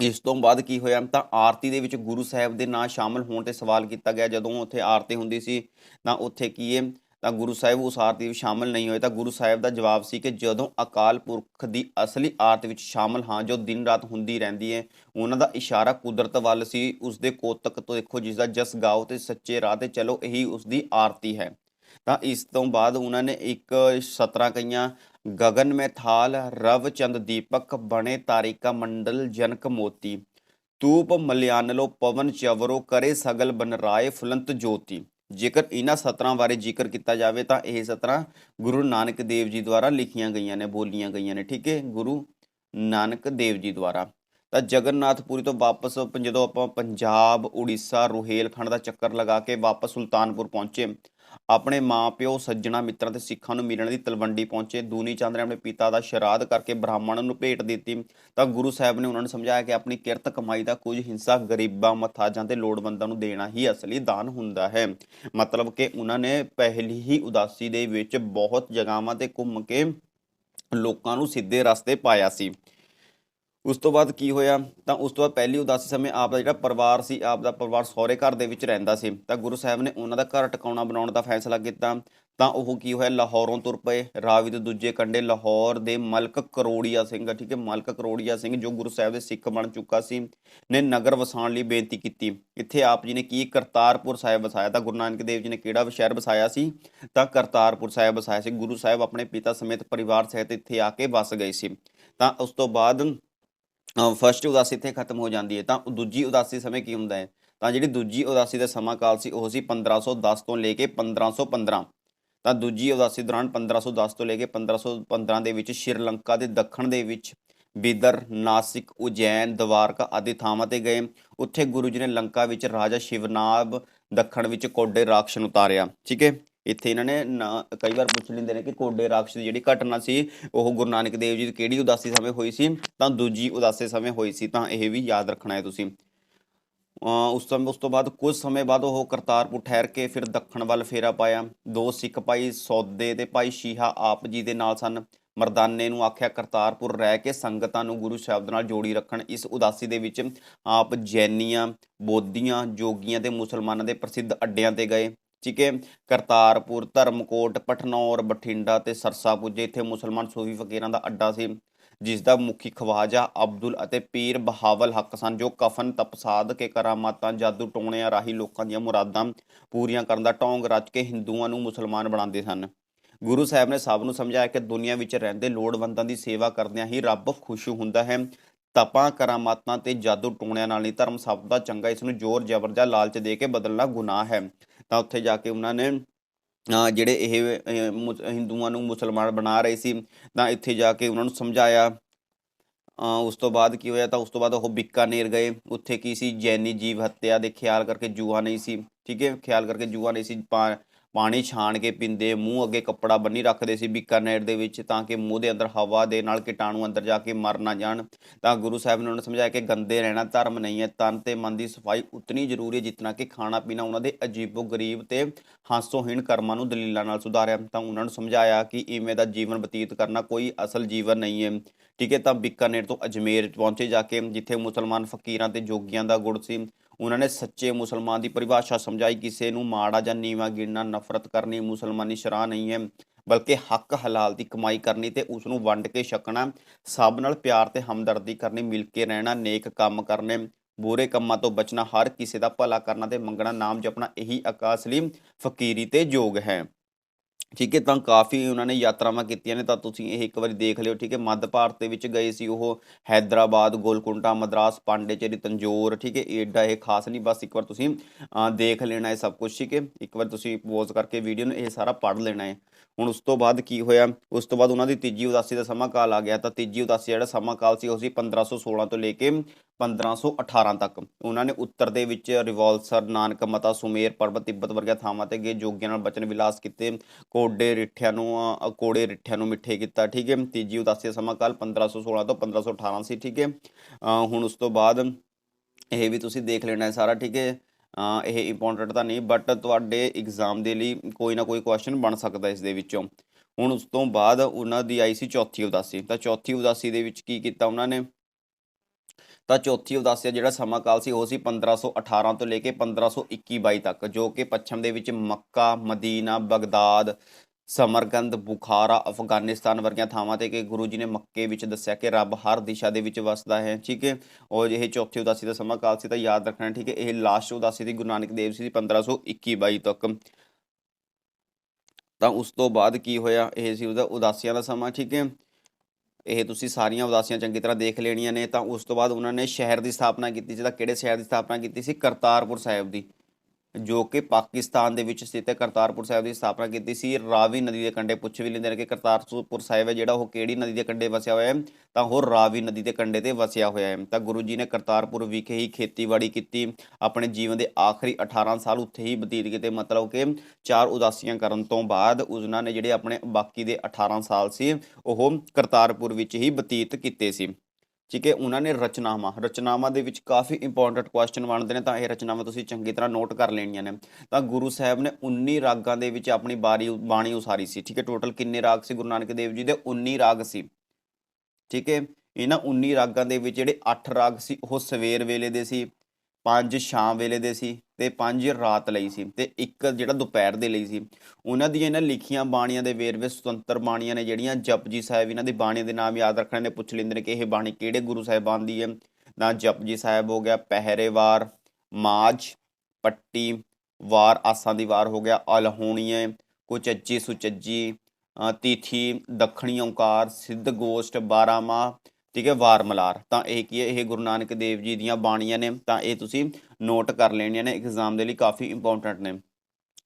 Speaker 1: ਇਸ ਤੋਂ ਬਾਅਦ ਕੀ ਹੋਇਆ? ਤਾਂ ਆਰਤੀ ਦੇ ਵਿੱਚ ਗੁਰੂ ਸਾਹਿਬ ਦੇ ਨਾਂ ਸ਼ਾਮਲ ਹੋਣ ਤੇ ਸਵਾਲ ਕੀਤਾ ਗਿਆ। ਜਦੋਂ ਉੱਥੇ ਆਰਤੀ ਹੁੰਦੀ ਸੀ, ਤਾਂ ਉੱਥੇ ਕੀ ਹੈ ਤਾਂ ਗੁਰੂ ਸਾਹਿਬ ਉਸ ਆਰਤੀ ਵਿੱਚ ਸ਼ਾਮਲ ਨਹੀਂ ਹੋਏ ਤਾਂ ਗੁਰੂ ਸਾਹਿਬ ਦਾ ਜਵਾਬ ਸੀ ਕਿ ਜਦੋਂ ਅਕਾਲ ਪੁਰਖ ਦੀ ਅਸਲੀ ਆਰਤ ਵਿੱਚ ਸ਼ਾਮਲ ਹਾਂ, ਜੋ ਦਿਨ ਰਾਤ ਹੁੰਦੀ ਰਹਿੰਦੀ ਹੈ, ਉਹਨਾਂ ਦਾ ਇਸ਼ਾਰਾ ਕੁਦਰਤ ਵੱਲ ਸੀ। ਉਸ ਦੇ ਕੋਤਕ ਤੋਂ ਦੇਖੋ, ਜਿਸ ਦਾ ਜਸ ਗਾਓ ਤੇ ਸੱਚੇ ਰਾਹ ਤੇ ਚਲੋ, ਇਹੀ ਉਸ ਦੀ ਆਰਤੀ ਹੈ। ਤਾਂ ਇਸ ਤੋਂ ਬਾਅਦ ਉਹਨਾਂ ਨੇ ਇੱਕ 17 ਕਈਆਂ ਗਗਨ ਮੇ ਥਾਲ, ਰਵ ਚੰਦ ਦੀਪਕ, ਬਣੇ ਤਾਰਿਕਾ ਮੰਡਲ ਜਨਕ ਮੋਤੀ। ਤੂਪ ਮਲਿਆਨਲੋ ਪਵਨ ਚਵਰੋ, ਕਰੇ ਸਗਲ ਬਨਰਾਏ ਫੁਲੰਤ ਜੋਤੀ। ਜੇਕਰ ਇਹਨਾਂ ਸਤਰਾਂ ਬਾਰੇ ਜ਼ਿਕਰ ਕੀਤਾ ਜਾਵੇ ਤਾਂ ਇਹ ਸਤਰਾਂ ਗੁਰੂ ਨਾਨਕ ਦੇਵ ਜੀ ਦੁਆਰਾ ਲਿਖੀਆਂ ਗਈਆਂ ਨੇ, ਬੋਲੀਆਂ ਗਈਆਂ ਨੇ, ਠੀਕ ਹੈ? ਗੁਰੂ ਨਾਨਕ ਦੇਵ ਜੀ ਦੁਆਰਾ। ਤਾਂ ਜਗਨਨਾਥਪੁਰੀ ਤੋਂ ਵਾਪਸ ਜਦੋਂ ਆਪਾਂ ਪੰਜਾਬ, ਉੜੀਸਾ, ਰੋਹੇਲਖੰਡ ਦਾ ਚੱਕਰ ਲਗਾ ਕੇ ਵਾਪਸ ਸੁਲਤਾਨਪੁਰ ਪਹੁੰਚੇ ਆਪਣੇ ਮਾਪਿਓ, ਸੱਜਣਾ, ਮਿੱਤਰਾਂ ਤੇ ਸਿੱਖਾਂ ਨੂੰ ਮਿਲਣ ਦੀ ਤਲਵੰਡੀ ਪਹੁੰਚੇ। ਦੂਨੀ ਚੰਦ ਨੇ ਆਪਣੇ ਪਿਤਾ ਦਾ ਸ਼ਰਾਧ ਕਰਕੇ ਬ੍ਰਾਹਮਣ ਨੂੰ ਭੇਟ ਦਿੱਤੀ। ਤਾਂ ਗੁਰੂ ਸਾਹਿਬ ਨੇ ਉਹਨਾਂ ਨੂੰ ਸਮਝਾਇਆ ਕਿ ਆਪਣੀ ਕਿਰਤ ਕਮਾਈ ਦਾ ਕੁਝ ਹਿੱਸਾ ਗਰੀਬਾਂ ਮਥਾਜਾਂ ਤੇ ਲੋੜਵੰਦਾਂ ਨੂੰ ਦੇਣਾ ਹੀ ਅਸਲੀ ਦਾਨ ਹੁੰਦਾ ਹੈ। ਮਤਲਬ ਕਿ ਉਹਨਾਂ ਨੇ ਪਹਿਲੀ ਹੀ ਉਦਾਸੀ ਦੇ ਵਿੱਚ ਬਹੁਤ ਜਗ੍ਹਾਵਾਂ ਤੇ ਘੁੰਮ ਕੇ ਲੋਕਾਂ ਨੂੰ ਸਿੱਧੇ ਰਸਤੇ ਪਾਇਆ ਸੀ। ਉਸ ਤੋਂ ਬਾਅਦ ਕੀ ਹੋਇਆ? ਤਾਂ ਉਸ ਤੋਂ ਬਾਅਦ ਪਹਿਲੀ ਉਦਾਸੀ ਸਮੇਂ ਆਪ ਦਾ ਜਿਹੜਾ ਪਰਿਵਾਰ ਸੀ, ਆਪ ਦਾ ਪਰਿਵਾਰ ਸਹੁਰੇ ਘਰ ਦੇ ਵਿੱਚ ਰਹਿੰਦਾ ਸੀ। ਤਾਂ ਗੁਰੂ ਸਾਹਿਬ ਨੇ ਉਹਨਾਂ ਦਾ ਘਰ ਟਿਕਾਉਣਾ ਬਣਾਉਣ ਦਾ ਫੈਸਲਾ ਕੀਤਾ। ਤਾਂ ਉਹ ਕੀ ਹੋਇਆ? ਲਾਹੌਰੋਂ ਤੁਰ ਪਏ। ਰਾਵੀ ਦੇ ਦੂਜੇ ਕੰਢੇ ਲਾਹੌਰ ਦੇ ਮਲਕ ਕਰੋੜੀਆ ਸਿੰਘ, ਠੀਕ ਹੈ, ਮਲਕ ਕਰੋੜੀਆ ਸਿੰਘ ਜੋ ਗੁਰੂ ਸਾਹਿਬ ਦੇ ਸਿੱਖ ਬਣ ਚੁੱਕਾ ਸੀ, ਨੇ ਨਗਰ ਵਸਾਉਣ ਲਈ ਬੇਨਤੀ ਕੀਤੀ। ਇੱਥੇ ਆਪ ਜੀ ਨੇ ਕੀ ਕਰਤਾਰਪੁਰ ਸਾਹਿਬ ਵਸਾਇਆ? ਤਾਂ ਗੁਰੂ ਨਾਨਕ ਦੇਵ ਜੀ ਨੇ ਕਿਹੜਾ ਸ਼ਹਿਰ ਵਸਾਇਆ ਸੀ? ਤਾਂ ਕਰਤਾਰਪੁਰ ਸਾਹਿਬ ਵਸਾਇਆ ਸੀ। ਗੁਰੂ ਸਾਹਿਬ ਆਪਣੇ ਪਿਤਾ ਸਮੇਤ ਪਰਿਵਾਰ ਸਹਿਤ ਇੱਥੇ ਆ ਕੇ ਵਸ ਗਏ ਸੀ। ਤਾਂ ਉਸ ਤੋਂ ਬਾਅਦ ਫਸਟ ਉਦਾਸੀ ਇੱਥੇ ਖਤਮ ਹੋ ਜਾਂਦੀ ਹੈ, ਤਾਂ ਦੂਜੀ ਉਦਾਸੀ ਸਮੇਂ ਕੀ ਹੁੰਦਾ ਹੈ? ਤਾਂ ਜਿਹੜੀ ਦੂਜੀ ਉਦਾਸੀ ਦਾ ਸਮਾਂ ਕਾਲ ਸੀ, ਉਹ ਸੀ 1510 ਤੋਂ ਲੈ ਕੇ 1515 ਤਾਂ ਦੂਜੀ ਉਦਾਸੀ ਦੌਰਾਨ 1510 ਤੋਂ ਲੈ ਕੇ 1515 ਦੇ ਵਿੱਚ ਸ਼੍ਰੀਲੰਕਾ ਦੇ ਦੱਖਣ ਦੇ ਵਿੱਚ ਬਿਦਰ, ਨਾਸਿਕ, ਉਜੈਨ, ਦਵਾਰਕਾ ਆਦਿ ਥਾਵਾਂ ਤੇ ਗਏ। ਉੱਥੇ ਗੁਰੂ ਜੀ ਨੇ ਲੰਕਾ ਵਿੱਚ ਰਾਜਾ ਸ਼ਿਵਨਾਬ, ਦੱਖਣ ਵਿੱਚ ਕੋਡੇ ਰਾਖਸ਼ ਨੂੰ ਉਤਾਰਿਆ। ਠੀਕ ਹੈ? ਇੱਥੇ ਇਹਨਾਂ ਨੇ ਨਾ- ਕਈ ਵਾਰ ਪੁੱਛ ਲੈਂਦੇ ਨੇ ਕਿ ਕੋਡੇ ਰਾਖਸ਼ ਦੀ ਜਿਹੜੀ ਘਟਨਾ ਸੀ, ਉਹ ਗੁਰੂ ਨਾਨਕ ਦੇਵ ਜੀ ਦੀ ਕਿਹੜੀ ਉਦਾਸੀ ਸਮੇਂ ਹੋਈ ਸੀ? ਤਾਂ ਦੂਜੀ ਉਦਾਸੀ ਸਮੇਂ ਹੋਈ ਸੀ, ਤਾਂ ਇਹ ਵੀ ਯਾਦ ਰੱਖਣਾ ਹੈ ਤੁਸੀਂ। ਉਸ ਸਮੇਂ, ਉਸ ਤੋਂ ਬਾਅਦ ਕੁਝ ਸਮੇਂ ਬਾਅਦ ਉਹ ਕਰਤਾਰਪੁਰ ਠਹਿਰ ਕੇ ਫਿਰ ਦੱਖਣ ਵੱਲ ਫੇਰਾ ਪਾਇਆ। ਦੋ ਸਿੱਖ ਭਾਈ ਸੌਦੇ ਤੇ ਭਾਈ ਸ਼ੀਹਾ ਆਪ ਜੀ ਦੇ ਨਾਲ ਸਨ। ਮਰਦਾਨੇ ਨੂੰ ਆਖਿਆ, ਕਰਤਾਰਪੁਰ ਰਹਿ ਕੇ ਸੰਗਤਾਂ ਨੂੰ ਗੁਰੂ ਸ਼ਬਦ ਨਾਲ ਜੋੜੀ ਰੱਖਣ। ਇਸ ਉਦਾਸੀ ਦੇ ਵਿੱਚ ਆਪ ਜੈਨੀਆਂ, ਬੋਧੀਆਂ, ਜੋਗੀਆਂ ਤੇ ਮੁਸਲਮਾਨਾਂ ਦੇ ਪ੍ਰਸਿੱਧ ਅੱਡਿਆਂ ਤੇ ਗਏ। ਠੀਕ ਹੈ ਕਰਤਾਰਪੁਰ, ਧਰਮਕੋਟ, ਪਠਨੌਰ, ਬਠਿੰਡਾ ਤੇ ਸਰਸਾ ਪੁੱਜੇ। ਇੱਥੇ ਮੁਸਲਮਾਨ ਸੂਫੀ ਫਕੀਰਾਂ ਦਾ ਅੱਡਾ ਸੀ ਜਿਸ ਦਾ ਮੁਖੀ ਖਵਾਜਾ ਅਬਦੁਲ ਅਤੇ ਪੀਰ ਬਹਾਵਲ ਹੱਕ ਸਨ, ਜੋ ਕਫਨ ਤਪਸਾਦ ਕੇ ਕਰਾਮਾਤਾਂ, ਜਾਦੂ ਟੋਣਿਆਂ ਰਾਹੀਂ ਲੋਕਾਂ ਦੀਆਂ ਮੁਰਾਦਾਂ ਪੂਰੀਆਂ ਕਰਨ ਦਾ ਢੋਂਗ ਰਚ ਕੇ ਹਿੰਦੂਆਂ ਨੂੰ ਮੁਸਲਮਾਨ ਬਣਾਉਂਦੇ ਸਨ। ਗੁਰੂ ਸਾਹਿਬ ਨੇ ਸਭ ਨੂੰ ਸਮਝਾਇਆ ਕਿ ਦੁਨੀਆ ਵਿੱਚ ਰਹਿੰਦੇ ਲੋੜਵੰਦਾਂ ਦੀ ਸੇਵਾ ਕਰਦਿਆਂ ਹੀ ਰੱਬ ਖੁਸ਼ ਹੁੰਦਾ ਹੈ। ਤਪਾਂ, ਕਰਾਮਾਤਾਂ ਤੇ ਜਾਦੂ ਟੋਣਿਆਂ ਨਾਲ ਨਹੀਂ, ਧਰਮ ਸਭ ਦਾ ਚੰਗਾ, ਇਸ ਨੂੰ ਜ਼ੋਰ ਜ਼ਬਰ ਜਾਂ ਲਾਲਚ ਦੇ ਕੇ ਬਦਲਣਾ ਗੁਨਾਹ ਹੈ। ਤਾਂ ਉੱਥੇ ਜਾ ਕੇ ਉਹਨਾਂ ਨੇ ਜਿਹੜੇ ਇਹ ਮੁਸ- ਹਿੰਦੂਆਂ ਨੂੰ ਮੁਸਲਮਾਨ ਬਣਾ ਰਹੇ ਸੀ, ਤਾਂ ਇੱਥੇ ਜਾ ਕੇ ਉਹਨਾਂ ਨੂੰ ਸਮਝਾਇਆ। ਉਸ ਤੋਂ ਬਾਅਦ ਕੀ ਹੋਇਆ ਤਾਂ ਉਸ ਤੋਂ ਬਾਅਦ ਉਹ ਬਿਕਾਨੇਰ ਗਏ। ਉੱਥੇ ਕੀ ਸੀ? ਜੈਨੀ ਜੀਵ ਹੱਤਿਆ ਦੇ ਖਿਆਲ ਕਰਕੇ ਜੂਆ ਨਹੀਂ ਸੀ। ਠੀਕ ਹੈ? ਖਿਆਲ ਕਰਕੇ ਜੂਆ ਨਹੀਂ ਸੀ। ਪਾ- ਪਾਣੀ ਛਾਣ ਕੇ ਪੀਂਦੇ, ਮੂੰਹ ਅੱਗੇ ਕੱਪੜਾ ਬੰਨੀ ਰੱਖਦੇ ਸੀ ਬਿਕਾਨੇਰ ਦੇ ਵਿੱਚ ਤਾਂ ਕਿ ਮੂੰਹ ਦੇ ਅੰਦਰ ਹਵਾ ਦੇ ਨਾਲ ਕੀਟਾਣੂ ਅੰਦਰ ਜਾ ਕੇ ਮਰ ਨਾ ਜਾਣ। ਤਾਂ ਗੁਰੂ ਸਾਹਿਬ ਨੇ ਉਹਨਾਂ ਨੂੰ ਸਮਝਾਇਆ ਕਿ ਗੰਦੇ ਰਹਿਣਾ ਧਰਮ ਨਹੀਂ ਹੈ, ਤਨ ਤੇ ਮਨ ਦੀ ਸਫ਼ਾਈ ਉਤਨੀ ਜ਼ਰੂਰੀ ਹੈ ਜਿਤਨਾ ਕਿ ਖਾਣਾ ਪੀਣਾ ਉਹਨਾਂ ਦੇ ਅਜੀਬੋ ਗਰੀਬ ਤੇ ਹਾਸੋਹੀਣ ਕਰਮਾਂ ਨੂੰ ਦਲੀਲਾਂ ਨਾਲ ਸੁਧਾਰਿਆ। ਤਾਂ ਉਹਨਾਂ ਨੂੰ ਸਮਝਾਇਆ ਕਿ ਇਵੇਂ ਦਾ ਜੀਵਨ ਬਤੀਤ ਕਰਨਾ ਕੋਈ ਅਸਲ ਜੀਵਨ ਨਹੀਂ ਹੈ। ਠੀਕ ਹੈ, ਤਾਂ ਬਿਕਾਨੇਰ ਤੋਂ ਅਜਮੇਰ ਪਹੁੰਚੇ ਜਾ ਕੇ ਜਿੱਥੇ ਮੁਸਲਮਾਨ ਫਕੀਰਾਂ ਤੇ ਜੋਗੀਆਂ ਦਾ ਗੁੜ ਸੀ। ਉਹਨਾਂ ਨੇ ਸੱਚੇ ਮੁਸਲਮਾਨ ਦੀ ਪਰਿਭਾਸ਼ਾ ਸਮਝਾਈ। ਕਿਸੇ ਨੂੰ ਮਾੜਾ ਜਾਂ ਨੀਵਾ ਗਿਣਨਾ, ਨਫ਼ਰਤ ਕਰਨੀ, ਮੁਸਲਮਾਨੀ ਸ਼ਰਾਹ ਨਹੀਂ ਹੈ, ਬਲਕਿ ਹੱਕ ਹਲਾਲ ਦੀ ਕਮਾਈ ਕਰਨੀ ਤੇ ਉਸ ਨੂੰ ਵੰਡ ਕੇ ਛਕਣਾ, ਸਭ ਨਾਲ ਪਿਆਰ ਤੇ ਹਮਦਰਦੀ ਕਰਨੀ, ਮਿਲ ਕੇ ਰਹਿਣਾ, ਨੇਕ ਕੰਮ ਕਰਨੇ, ਬੁਰੇ ਕੰਮਾਂ ਤੋਂ ਬਚਣਾ, ਹਰ ਕਿਸੇ ਦਾ ਭਲਾ ਕਰਨਾ ਤੇ ਮੰਗਣਾ, ਨਾਮ ਜਪਣਾ, ਇਹੀ ਅਕਾਸਲੀ ਫਕੀਰੀ ਤੇ ਯੋਗ ਹੈ। ਠੀਕ ਹੈ, ਤਾਂ ਕਾਫੀ ਉਹਨਾਂ ਨੇ ਯਾਤਰਾਵਾਂ ਕੀਤੀਆਂ ਨੇ, ਤਾਂ ਤੁਸੀਂ ਇਹ ਇੱਕ ਵਾਰੀ ਦੇਖ ਲਿਓ, ਠੀਕ ਹੈ, ਮੱਧ ਭਾਰਤ ਦੇ ਵਿੱਚ ਗਏ ਸੀ ਉਹ ਹੈਦਰਾਬਾਦ ਗੋਲਕੁੰਟਾ ਮਦਰਾਸ, ਪਾਂਡੇਚੇਰੀ, ਤੰਜੋਰ, ਠੀਕ ਹੈ, ਏਡਾ ਇਹ ਖਾਸ ਨਹੀਂ, ਬਸ ਇੱਕ ਵਾਰ ਤੁਸੀਂ ਦੇਖ ਲੈਣਾ ਹੈ ਸਭ ਕੁਝ ਠੀਕ ਹੈ, ਇੱਕ ਵਾਰ ਤੁਸੀਂ ਪੋਜ਼ ਕਰਕੇ ਵੀਡੀਓ ਨੂੰ ਇਹ ਸਾਰਾ ਪੜ੍ਹ ਲੈਣਾ ਹੈ। ਹੁਣ ਉਸ ਤੋਂ ਬਾਅਦ ਕੀ ਹੋਇਆ, ਉਸ ਤੋਂ ਬਾਅਦ ਉਹਨਾਂ ਦੀ ਤੀਜੀ ਉਦਾਸੀ ਦਾ ਸਮਾਂ ਕਾਲ ਆ ਗਿਆ, ਤਾਂ ਤੀਜੀ ਉਦਾਸੀ ਜਿਹੜਾ ਸਮਾਂ ਕਾਲ ਸੀ ਉਹ ਸੀ 1516 ਤੋਂ ਲੈ ਕੇ 1518 ਤੱਕ। ਉਹਨਾਂ ਨੇ ਉੱਤਰ ਦੇ ਵਿੱਚ ਰਿਵਾਲਸਰ, ਨਾਨਕ, ਮਤਾ, ਸੁਮੇਰ, ਪਰਬਤ, ਤਿੱਬਤ ਵਰਗੀਆਂ ਥਾਵਾਂ ਤੇ ਗਏ, ਜੋਗੀਆਂ ਨਾਲ ਬਚਨ ਵਿਲਾਸ ਕੀਤੇ ਕੋ ਕੋਡੇ ਰਿੱਠਿਆਂ ਨੂੰ ਅ, ਕੋੜੇ ਰਿੱਠਿਆਂ ਨੂੰ ਮਿੱਠੇ ਕੀਤਾ ਠੀਕ ਹੈ। ਤੀਜੀ ਉਦਾਸੀ ਦਾ ਸਮਾਂ ਕਾਲ 1516 ਤੋਂ 1518 ਸੀ ਠੀਕ ਹੈ। ਹੁਣ ਉਸ ਤੋਂ ਬਾਅਦ ਇਹ ਵੀ ਤੁਸੀਂ ਦੇਖ ਲੈਣਾ ਹੈ ਸਾਰਾ ਠੀਕ ਹੈ। ਇਹ ਇੰਪੋਰਟੈਂਟ ਤਾਂ ਨਹੀਂ ਬਟ ਤੁਹਾਡੇ ਐਗਜ਼ਾਮ ਦੇ ਲਈ ਕੋਈ ਨਾ ਕੋਈ ਕੁਐਸਚਨ ਬਣ ਸਕਦਾ ਇਸ ਦੇ ਵਿੱਚੋਂ। ਹੁਣ ਉਸ ਤੋਂ ਬਾਅਦ ਉਹਨਾਂ ਦੀ ਆਈ ਸੀ ਚੌਥੀ ਉਦਾਸੀ। ਤਾਂ ਚੌਥੀ ਉਦਾਸੀ ਦੇ ਵਿੱਚ ਕੀ ਕੀਤਾ ਉਹਨਾਂ ਨੇ? ਤਾਂ ਚੌਥੀ ਉਦਾਸੀ ਦਾ ਜਿਹੜਾ ਸਮਾਂ ਕਾਲ ਸੀ ਉਹ ਸੀ 1518 ਤੋਂ ਲੈ ਕੇ 1521 22 ਤੱਕ, ਜੋ ਕਿ ਪੱਛਮ ਦੇ ਵਿੱਚ Mecca, Medina, Baghdad Samarkand Bukhara, Afghanistan ਵਰਗੀਆਂ ਥਾਵਾਂ ਤੇ ਕਿ ਗੁਰੂ ਜੀ ਨੇ ਮੱਕੇ ਵਿੱਚ ਦੱਸਿਆ ਕਿ ਰੱਬ ਹਰ ਦਿਸ਼ਾ ਦੇ ਵਿੱਚ ਵਸਦਾ ਹੈ, ਠੀਕ ਹੈ? ਔਰ ਇਹ ਚੌਥੀ ਉਦਾਸੀ ਦਾ ਸਮਾਂ ਕਾਲ ਸੀ ਤਾਂ ਯਾਦ ਰੱਖਣਾ, ਠੀਕ ਹੈ? ਇਹ ਲਾਸਟ ਉਦਾਸੀ ਦੀ ਗੁਰੂ ਨਾਨਕ ਦੇਵ ਜੀ ਦੀ 1521 22 ਤੱਕ। ਤਾਂ ਉਸ ਤੋਂ ਬਾਅਦ ਕੀ ਹੋਇਆ? ਇਹ ਸੀ ਉਹਦਾ ਉਦਾਸੀਆਂ ਦਾ ਸਮਾਂ, ਠੀਕ ਹੈ? ਇਹ ਤੁਸੀਂ ਸਾਰੀਆਂ ਉਦਾਸੀਆਂ ਚੰਗੀ ਤਰ੍ਹਾਂ ਦੇਖ ਲੈਣੀਆਂ ਨੇ, ਤਾਂ ਉਸ ਤੋਂ ਬਾਅਦ ਉਹਨਾਂ ਨੇ ਸ਼ਹਿਰ ਦੀ ਸਥਾਪਨਾ ਕੀਤੀ, ਜਿਹਦਾ ਕਿਹੜੇ ਸ਼ਹਿਰ ਦੀ ਸਥਾਪਨਾ ਕੀਤੀ ਸੀ? ਕਰਤਾਰਪੁਰ ਸਾਹਿਬ ਦੀ। ਜੋ ਕਿ ਪਾਕਿਸਤਾਨ ਦੇ ਵਿੱਚ ਸਥਿਤ ਹੈ। ਕਰਤਾਰਪੁਰ ਸਾਹਿਬ ਦੀ ਸਥਾਪਨਾ ਕੀਤੀ ਸੀ। ਰਾਵੀ ਨਦੀ ਦੇ ਕੰਢੇ ਪੁੱਛ ਵੀ ਲੈਂਦੇ ਨੇ ਕਿ ਕਰਤਾਰਪੁਰ ਸਾਹਿਬ ਹੈ ਜਿਹੜਾ ਉਹ ਕਿਹੜੀ ਨਦੀ ਦੇ ਕੰਢੇ ਵਸਿਆ ਹੋਇਆ ਹੈ? ਤਾਂ ਉਹ ਰਾਵੀ ਨਦੀ ਦੇ ਕੰਢੇ ਤੇ ਵਸਿਆ ਹੋਇਆ ਹੈ। ਤਾਂ ਗੁਰੂ ਜੀ ਨੇ ਕਰਤਾਰਪੁਰ ਵਿਖੇ ਹੀ ਖੇਤੀਬਾੜੀ ਕੀਤੀ। ਆਪਣੇ ਜੀਵਨ ਦੇ ਆਖਰੀ 18 ਸਾਲ ਉੱਥੇ ਹੀ ਬਤੀਤ ਕੀਤੇ। ਮਤਲਬ ਕਿ ਚਾਰ ਉਦਾਸੀਆਂ ਕਰਨ ਤੋਂ ਬਾਅਦ ਉਹਨਾਂ ਨੇ ਜਿਹੜੇ ਆਪਣੇ ਬਾਕੀ ਦੇ 18 ਸਾਲ ਸੀ, ਉਹ ਕਰਤਾਰਪੁਰ ਵਿੱਚ ਹੀ ਬਤੀਤ ਕੀਤੇ ਸੀ। ਠੀਕ ਹੈ, ਉਹਨਾਂ ਨੇ ਰਚਨਾਵਾਂ ਰਚਨਾਵਾਂ ਦੇ ਵਿੱਚ ਕਾਫੀ ਇੰਪੋਰਟੈਂਟ ਕੁਐਸਚਨ ਬਣਦੇ ਨੇ, ਤਾਂ ਇਹ ਰਚਨਾਵਾਂ ਤੁਸੀਂ ਚੰਗੀ ਤਰ੍ਹਾਂ ਨੋਟ ਕਰ ਲੈਣੀਆਂ ਨੇ। ਤਾਂ ਗੁਰੂ ਸਾਹਿਬ ਨੇ 19 ਰਾਗਾਂ ਦੇ ਵਿੱਚ ਆਪਣੀ ਬਾਰੀ ਬਾਣੀ ਉਸਾਰੀ ਸੀ, ਠੀਕ ਹੈ ਟੋਟਲ ਕਿੰਨੇ ਰਾਗ ਸੀ ਗੁਰੂ ਨਾਨਕ ਦੇਵ ਜੀ ਦੇ? 19 ਰਾਗ ਸੀ। ਠੀਕ ਹੈ, ਇਹਨਾਂ 19 ਰਾਗਾਂ ਦੇ ਵਿੱਚ ਜਿਹੜੇ 8 ਰਾਗ ਸੀ, ਉਹ ਸਵੇਰ ਵੇਲੇ ਦੇ ਸੀ ਪੰਜ ਸ਼ਾਮ ਵੇਲੇ ਦੇ ਸੀ ਤੇ ਪੰਜ ਰਾਤ ਲਈ ਸੀ ਤੇ ਇੱਕ ਜਿਹੜਾ ਦੁਪਹਿਰ ਦੇ ਲਈ ਸੀ। ਉਹਨਾਂ ਦੀਆਂ ਇਹਨਾਂ ਲਿਖੀਆਂ ਬਾਣੀਆਂ ਦੇ ਵੇਰਵੇ ਸੁਤੰਤਰ ਬਾਣੀਆਂ ਨੇ ਜਿਹੜੀਆਂ ਜਪਜੀ ਸਾਹਿਬ ਇਹਨਾਂ ਦੀ ਬਾਣੀ ਦੇ ਨਾਮ ਯਾਦ ਰੱਖਣੇ ਨੇ ਪੁੱਛ ਲੈਂਦੇ ਨੇ ਕਿ ਇਹ ਬਾਣੀ ਕਿਹੜੇ ਗੁਰੂ ਸਾਹਿਬਾਨ ਦੀ ਹੈ? ਨਾ ਜਪਜੀ ਸਾਹਿਬ ਹੋ ਗਿਆ, ਪਹਿਰੇਵਾਰ, ਮਾਝ, ਪੱਟੀ, ਵਾਰ, ਆਸਾਂ ਦੀ ਵਾਰ ਹੋ ਗਿਆ ਅਲਹੋਣੀਏ ਕੁਚੱਜੀ ਸੁਚੱਜੀ ਤਿਥੀ, ਦੱਖਣੀ ਓੰਕਾਰ, ਸਿੱਧ ਗੋਸ਼ਟ ਬਾਰਾਮਾ ਠੀਕ ਹੈ, ਵਾਰ ਮਲਾਰ। ਤਾਂ ਇਹ ਕੀ ਹੈ, ਇਹ ਗੁਰੂ ਨਾਨਕ ਦੇਵ ਜੀ ਦੀਆਂ ਬਾਣੀਆਂ ਨੇ, ਤਾਂ ਇਹ ਤੁਸੀਂ ਨੋਟ ਕਰ ਲੈਣੀਆਂ ਨੇ ਐਗਜ਼ਾਮ ਦੇ ਲਈ ਕਾਫੀ ਇੰਪੋਰਟੈਂਟ ਨੇ।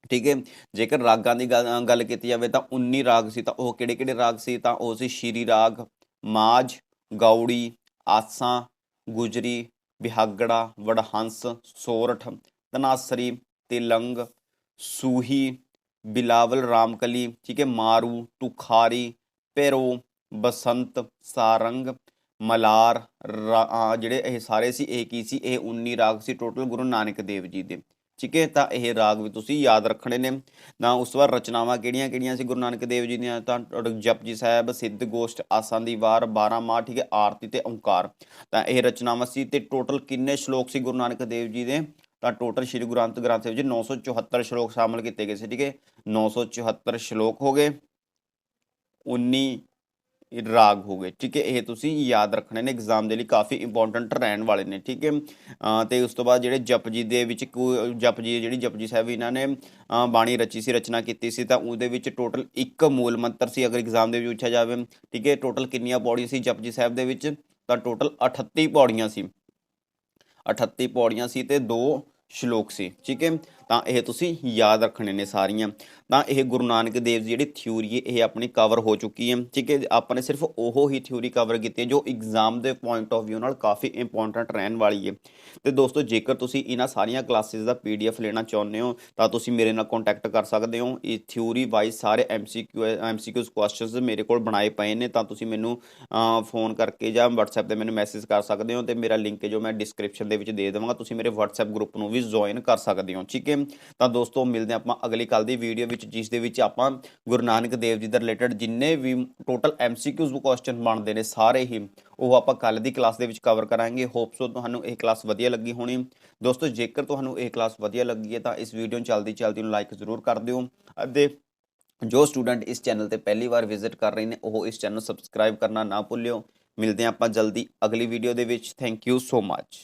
Speaker 1: ਠੀਕ ਹੈ, ਜੇਕਰ ਰਾਗਾਂ ਦੀ ਗੱਲ ਕੀਤੀ ਜਾਵੇ ਤਾਂ 19 ਰਾਗ ਸੀ, ਤਾਂ ਉਹ ਕਿਹੜੇ ਕਿਹੜੇ ਰਾਗ ਸੀ? ਤਾਂ ਉਹ ਸੀ ਸ਼੍ਰੀ ਰਾਗ, ਮਾਝ, ਗੌੜੀ, ਆਸਾਂ, ਗੁਜਰੀ ਬਿਹਾਗੜਾ ਵਡਹੰਸ ਸੋਰਠ, ਤਨਾਸਰੀ, ਤਿਲੰਗ, ਸੂਹੀ, ਬਿਲਾਵਲ, ਰਾਮਕਲੀ, ਠੀਕ ਹੈ, ਮਾਰੂ, ਤੁਖਾਰੀ ਪੈਰੋ ਬਸੰਤ, ਸਾਰੰਗ ਮਲਾਰ, ਰਾ- ਜਿਹੜੇ ਇਹ ਸਾਰੇ ਸੀ, ਇਹ ਕੀ ਸੀ? ਇਹ 19 ਰਾਗ ਸੀ ਟੋਟਲ ਗੁਰੂ ਨਾਨਕ ਦੇਵ ਜੀ ਦੇ। ਠੀਕ ਹੈ? ਤਾਂ ਇਹ ਰਾਗ ਵੀ ਤੁਸੀਂ ਯਾਦ ਰੱਖਣੇ ਨੇ। ਤਾਂ ਉਸ ਤੋਂ ਬਾਅਦ ਰਚਨਾਵਾਂ ਕਿਹੜੀਆਂ ਕਿਹੜੀਆਂ ਸੀ ਗੁਰੂ ਨਾਨਕ ਦੇਵ ਜੀ ਦੀਆਂ? ਤਾਂ ਜਪਜੀ ਸਾਹਿਬ, ਸਿੱਧ ਗੋਸ਼ਟ, ਆਸਾਂ ਦੀ ਵਾਰ 12 ਮਾਹ, ਠੀਕ ਹੈ, ਆਰਤੀ ਤੇ ਓੰਕਾਰ। ਤਾਂ ਇਹ ਰਚਨਾਵਾਂ ਸੀ ਤੇ ਟੋਟਲ ਕਿੰਨੇ ਸ਼ਲੋਕ ਸੀ ਗੁਰੂ ਨਾਨਕ ਦੇਵ ਜੀ ਦੇ? ਤਾਂ ਟੋਟਲ ਸ਼੍ਰੀ ਗੁਰੂ ਗ੍ਰੰਥ ਗ੍ਰੰਥ ਸਾਹਿਬ ਜੀ 974 ਸ਼ਲੋਕ ਸ਼ਾਮਲ ਕੀਤੇ ਗਏ ਸੀ, ਠੀਕ ਹੈ? 974 ਸ਼ਲੋਕ ਹੋ ਗਏ। 19 ਰਾਗ ਹੋ ਗਏ, ਠੀਕ ਹੈ? ਇਹ ਤੁਸੀਂ ਯਾਦ ਰੱਖਣੇ ਨੇ ਐਗਜ਼ਾਮ ਦੇ ਲਈ, ਕਾਫੀ ਇੰਪੋਰਟੈਂਟ ਰਹਿਣ ਵਾਲੇ ਨੇ, ਠੀਕ ਹੈ? ਅਹ ਤੇ ਉਸ ਤੋਂ ਬਾਅਦ ਜਿਹੜੇ ਜਪਜੀ ਦੇ ਵਿੱਚ ਕੋ- ਜਪਜੀ, ਜਿਹੜੀ ਜਪਜੀ ਸਾਹਿਬ ਇਹਨਾਂ ਨੇ ਬਾਣੀ ਰਚੀ ਸੀ, ਰਚਨਾ ਕੀਤੀ ਸੀ, ਤਾਂ ਉਹਦੇ ਵਿੱਚ ਟੋਟਲ ਇੱਕ ਮੂਲ ਮੰਤਰ ਸੀ, ਅਗਰ ਐਗਜ਼ਾਮ ਦੇ ਵਿੱਚ ਪੁੱਛਿਆ ਜਾਵੇ, ਠੀਕ ਹੈ? ਟੋਟਲ ਕਿੰਨੀਆਂ ਪੌੜੀਆਂ ਸੀ ਜਪਜੀ ਸਾਹਿਬ ਦੇ ਵਿੱਚ? ਤਾਂ ਟੋਟਲ 38 ਪੌੜੀਆਂ ਸੀ। 38 ਪੌੜੀਆਂ ਸੀ ਤੇ ਦੋ ਸ਼ਲੋਕ ਸੀ, ਠੀਕ ਹੈ? ਤਾਂ ਇਹ ਤੁਸੀਂ ਯਾਦ ਰੱਖਣੇ ਨੇ ਸਾਰੀਆਂ। ਤਾਂ ਇਹ ਗੁਰੂ ਨਾਨਕ ਦੇਵ ਜੀ ਜਿਹੜੀ ਥਿਊਰੀ ਹੈ, ਇਹ ਆਪਣੀ ਕਵਰ ਹੋ ਚੁੱਕੀ ਹੈ। ਠੀਕ ਹੈ ਆਪਾਂ ਨੇ ਸਿਰਫ ਉਹ ਹੀ ਥਿਊਰੀ ਕਵਰ ਕੀਤੀ ਹੈ, ਜੋ ਐਗਜ਼ਾਮ ਦੇ ਪੁਆਇੰਟ ਆਫ View ਨਾਲ ਕਾਫੀ ਇੰਪੋਰਟੈਂਟ ਰਹਿਣ ਵਾਲੀ ਹੈ। ਤੇ ਦੋਸਤੋ, ਜੇਕਰ ਤੁਸੀਂ ਇਹਨਾਂ ਸਾਰੀਆਂ ਕਲਾਸਿਸ ਦਾ ਪੀਡੀਐਫ ਲੈਣਾ ਚਾਹੁੰਦੇ ਹੋ, ਤਾਂ ਤੁਸੀਂ ਮੇਰੇ ਨਾਲ ਕੰਟੈਕਟ ਕਰ ਸਕਦੇ ਹੋ। ਇਹ ਥਿਊਰੀ ਵਾਈਜ਼ ਸਾਰੇ ਐਮਸੀਕਿਊ ਐਮਸੀਕਿਊਜ਼ ਕੁਐਸਚਨਸ ਮੇਰੇ ਕੋਲ ਬਣਾਏ ਪਏ ਨੇ, ਤਾਂ ਤੁਸੀਂ ਮੈਨੂੰ ਫੋਨ ਕਰਕੇ ਜਾਂ WhatsApp ਤੇ ਮੈਨੂੰ ਮੈਸੇਜ ਕਰ ਸਕਦੇ ਹੋ ਤੇ ਮੇਰਾ ਲਿੰਕ ਜੋ ਮੈਂ ਡਿਸਕ੍ਰਿਪਸ਼ਨ ਦੇ ਵਿੱਚ ਦੇ ਦੇਵਾਂਗਾ, ਤੁਸੀਂ ਮੇਰੇ WhatsApp ਗਰੁੱਪ ਨੂੰ ਵੀ ਜੁਆਇਨ ਕਰ ਸਕਦੇ ਹੋ। ਠੀਕ ਹੈ? ਤਾਂ ਦੋਸਤੋ, ਮਿਲਦੇ ਹਾਂ ਆਪਾਂ ਅਗਲੀ ਕੱਲ ਦੀ ਵੀਡੀਓ ਵਿੱਚ, ਜਿਸ ਦੇ ਵਿੱਚ ਆਪਾਂ ਗੁਰੂ ਨਾਨਕ ਦੇਵ ਜੀ ਦੇ ਰਿਲੇਟਡ ਜਿੰਨੇ ਵੀ ਟੋਟਲ ਐਮਸੀਕਿਊਜ਼ ਕੁਐਸਚਨ ਬਣਦੇ ਨੇ ਸਾਰੇ ਹੀ, ਉਹ ਆਪਾਂ ਕੱਲ ਦੀ ਕਲਾਸ ਦੇ ਵਿੱਚ ਕਵਰ ਕਰਾਂਗੇ। ਹੋਪ ਸੋ ਤੁਹਾਨੂੰ ਇਹ ਕਲਾਸ ਵਧੀਆ ਲੱਗੀ ਹੋਣੀ। ਦੋਸਤੋ, ਜੇਕਰ ਤੁਹਾਨੂੰ ਇਹ ਕਲਾਸ ਵਧੀਆ ਲੱਗੀ ਹੈ ਤਾਂ ਇਸ ਵੀਡੀਓ ਨੂੰ ਜਲਦੀ ਜਲਦੀ ਨੂੰ ਲਾਈਕ ਜ਼ਰੂਰ ਕਰ ਦਿਓ। ਅਤੇ ਜੋ ਸਟੂਡੈਂਟ ਇਸ ਚੈਨਲ ਤੇ ਪਹਿਲੀ ਵਾਰ ਵਿਜ਼ਿਟ ਕਰ ਰਹੇ ਨੇ, ਉਹ ਇਸ ਚੈਨਲ ਨੂੰ ਸਬਸਕ੍ਰਾਈਬ ਕਰਨਾ ਨਾ ਭੁੱਲਿਓ। ਮਿਲਦੇ ਹਾਂ ਆਪਾਂ ਜਲਦੀ ਅਗਲੀ ਵੀਡੀਓ ਦੇ ਵਿੱਚ। Thank you so much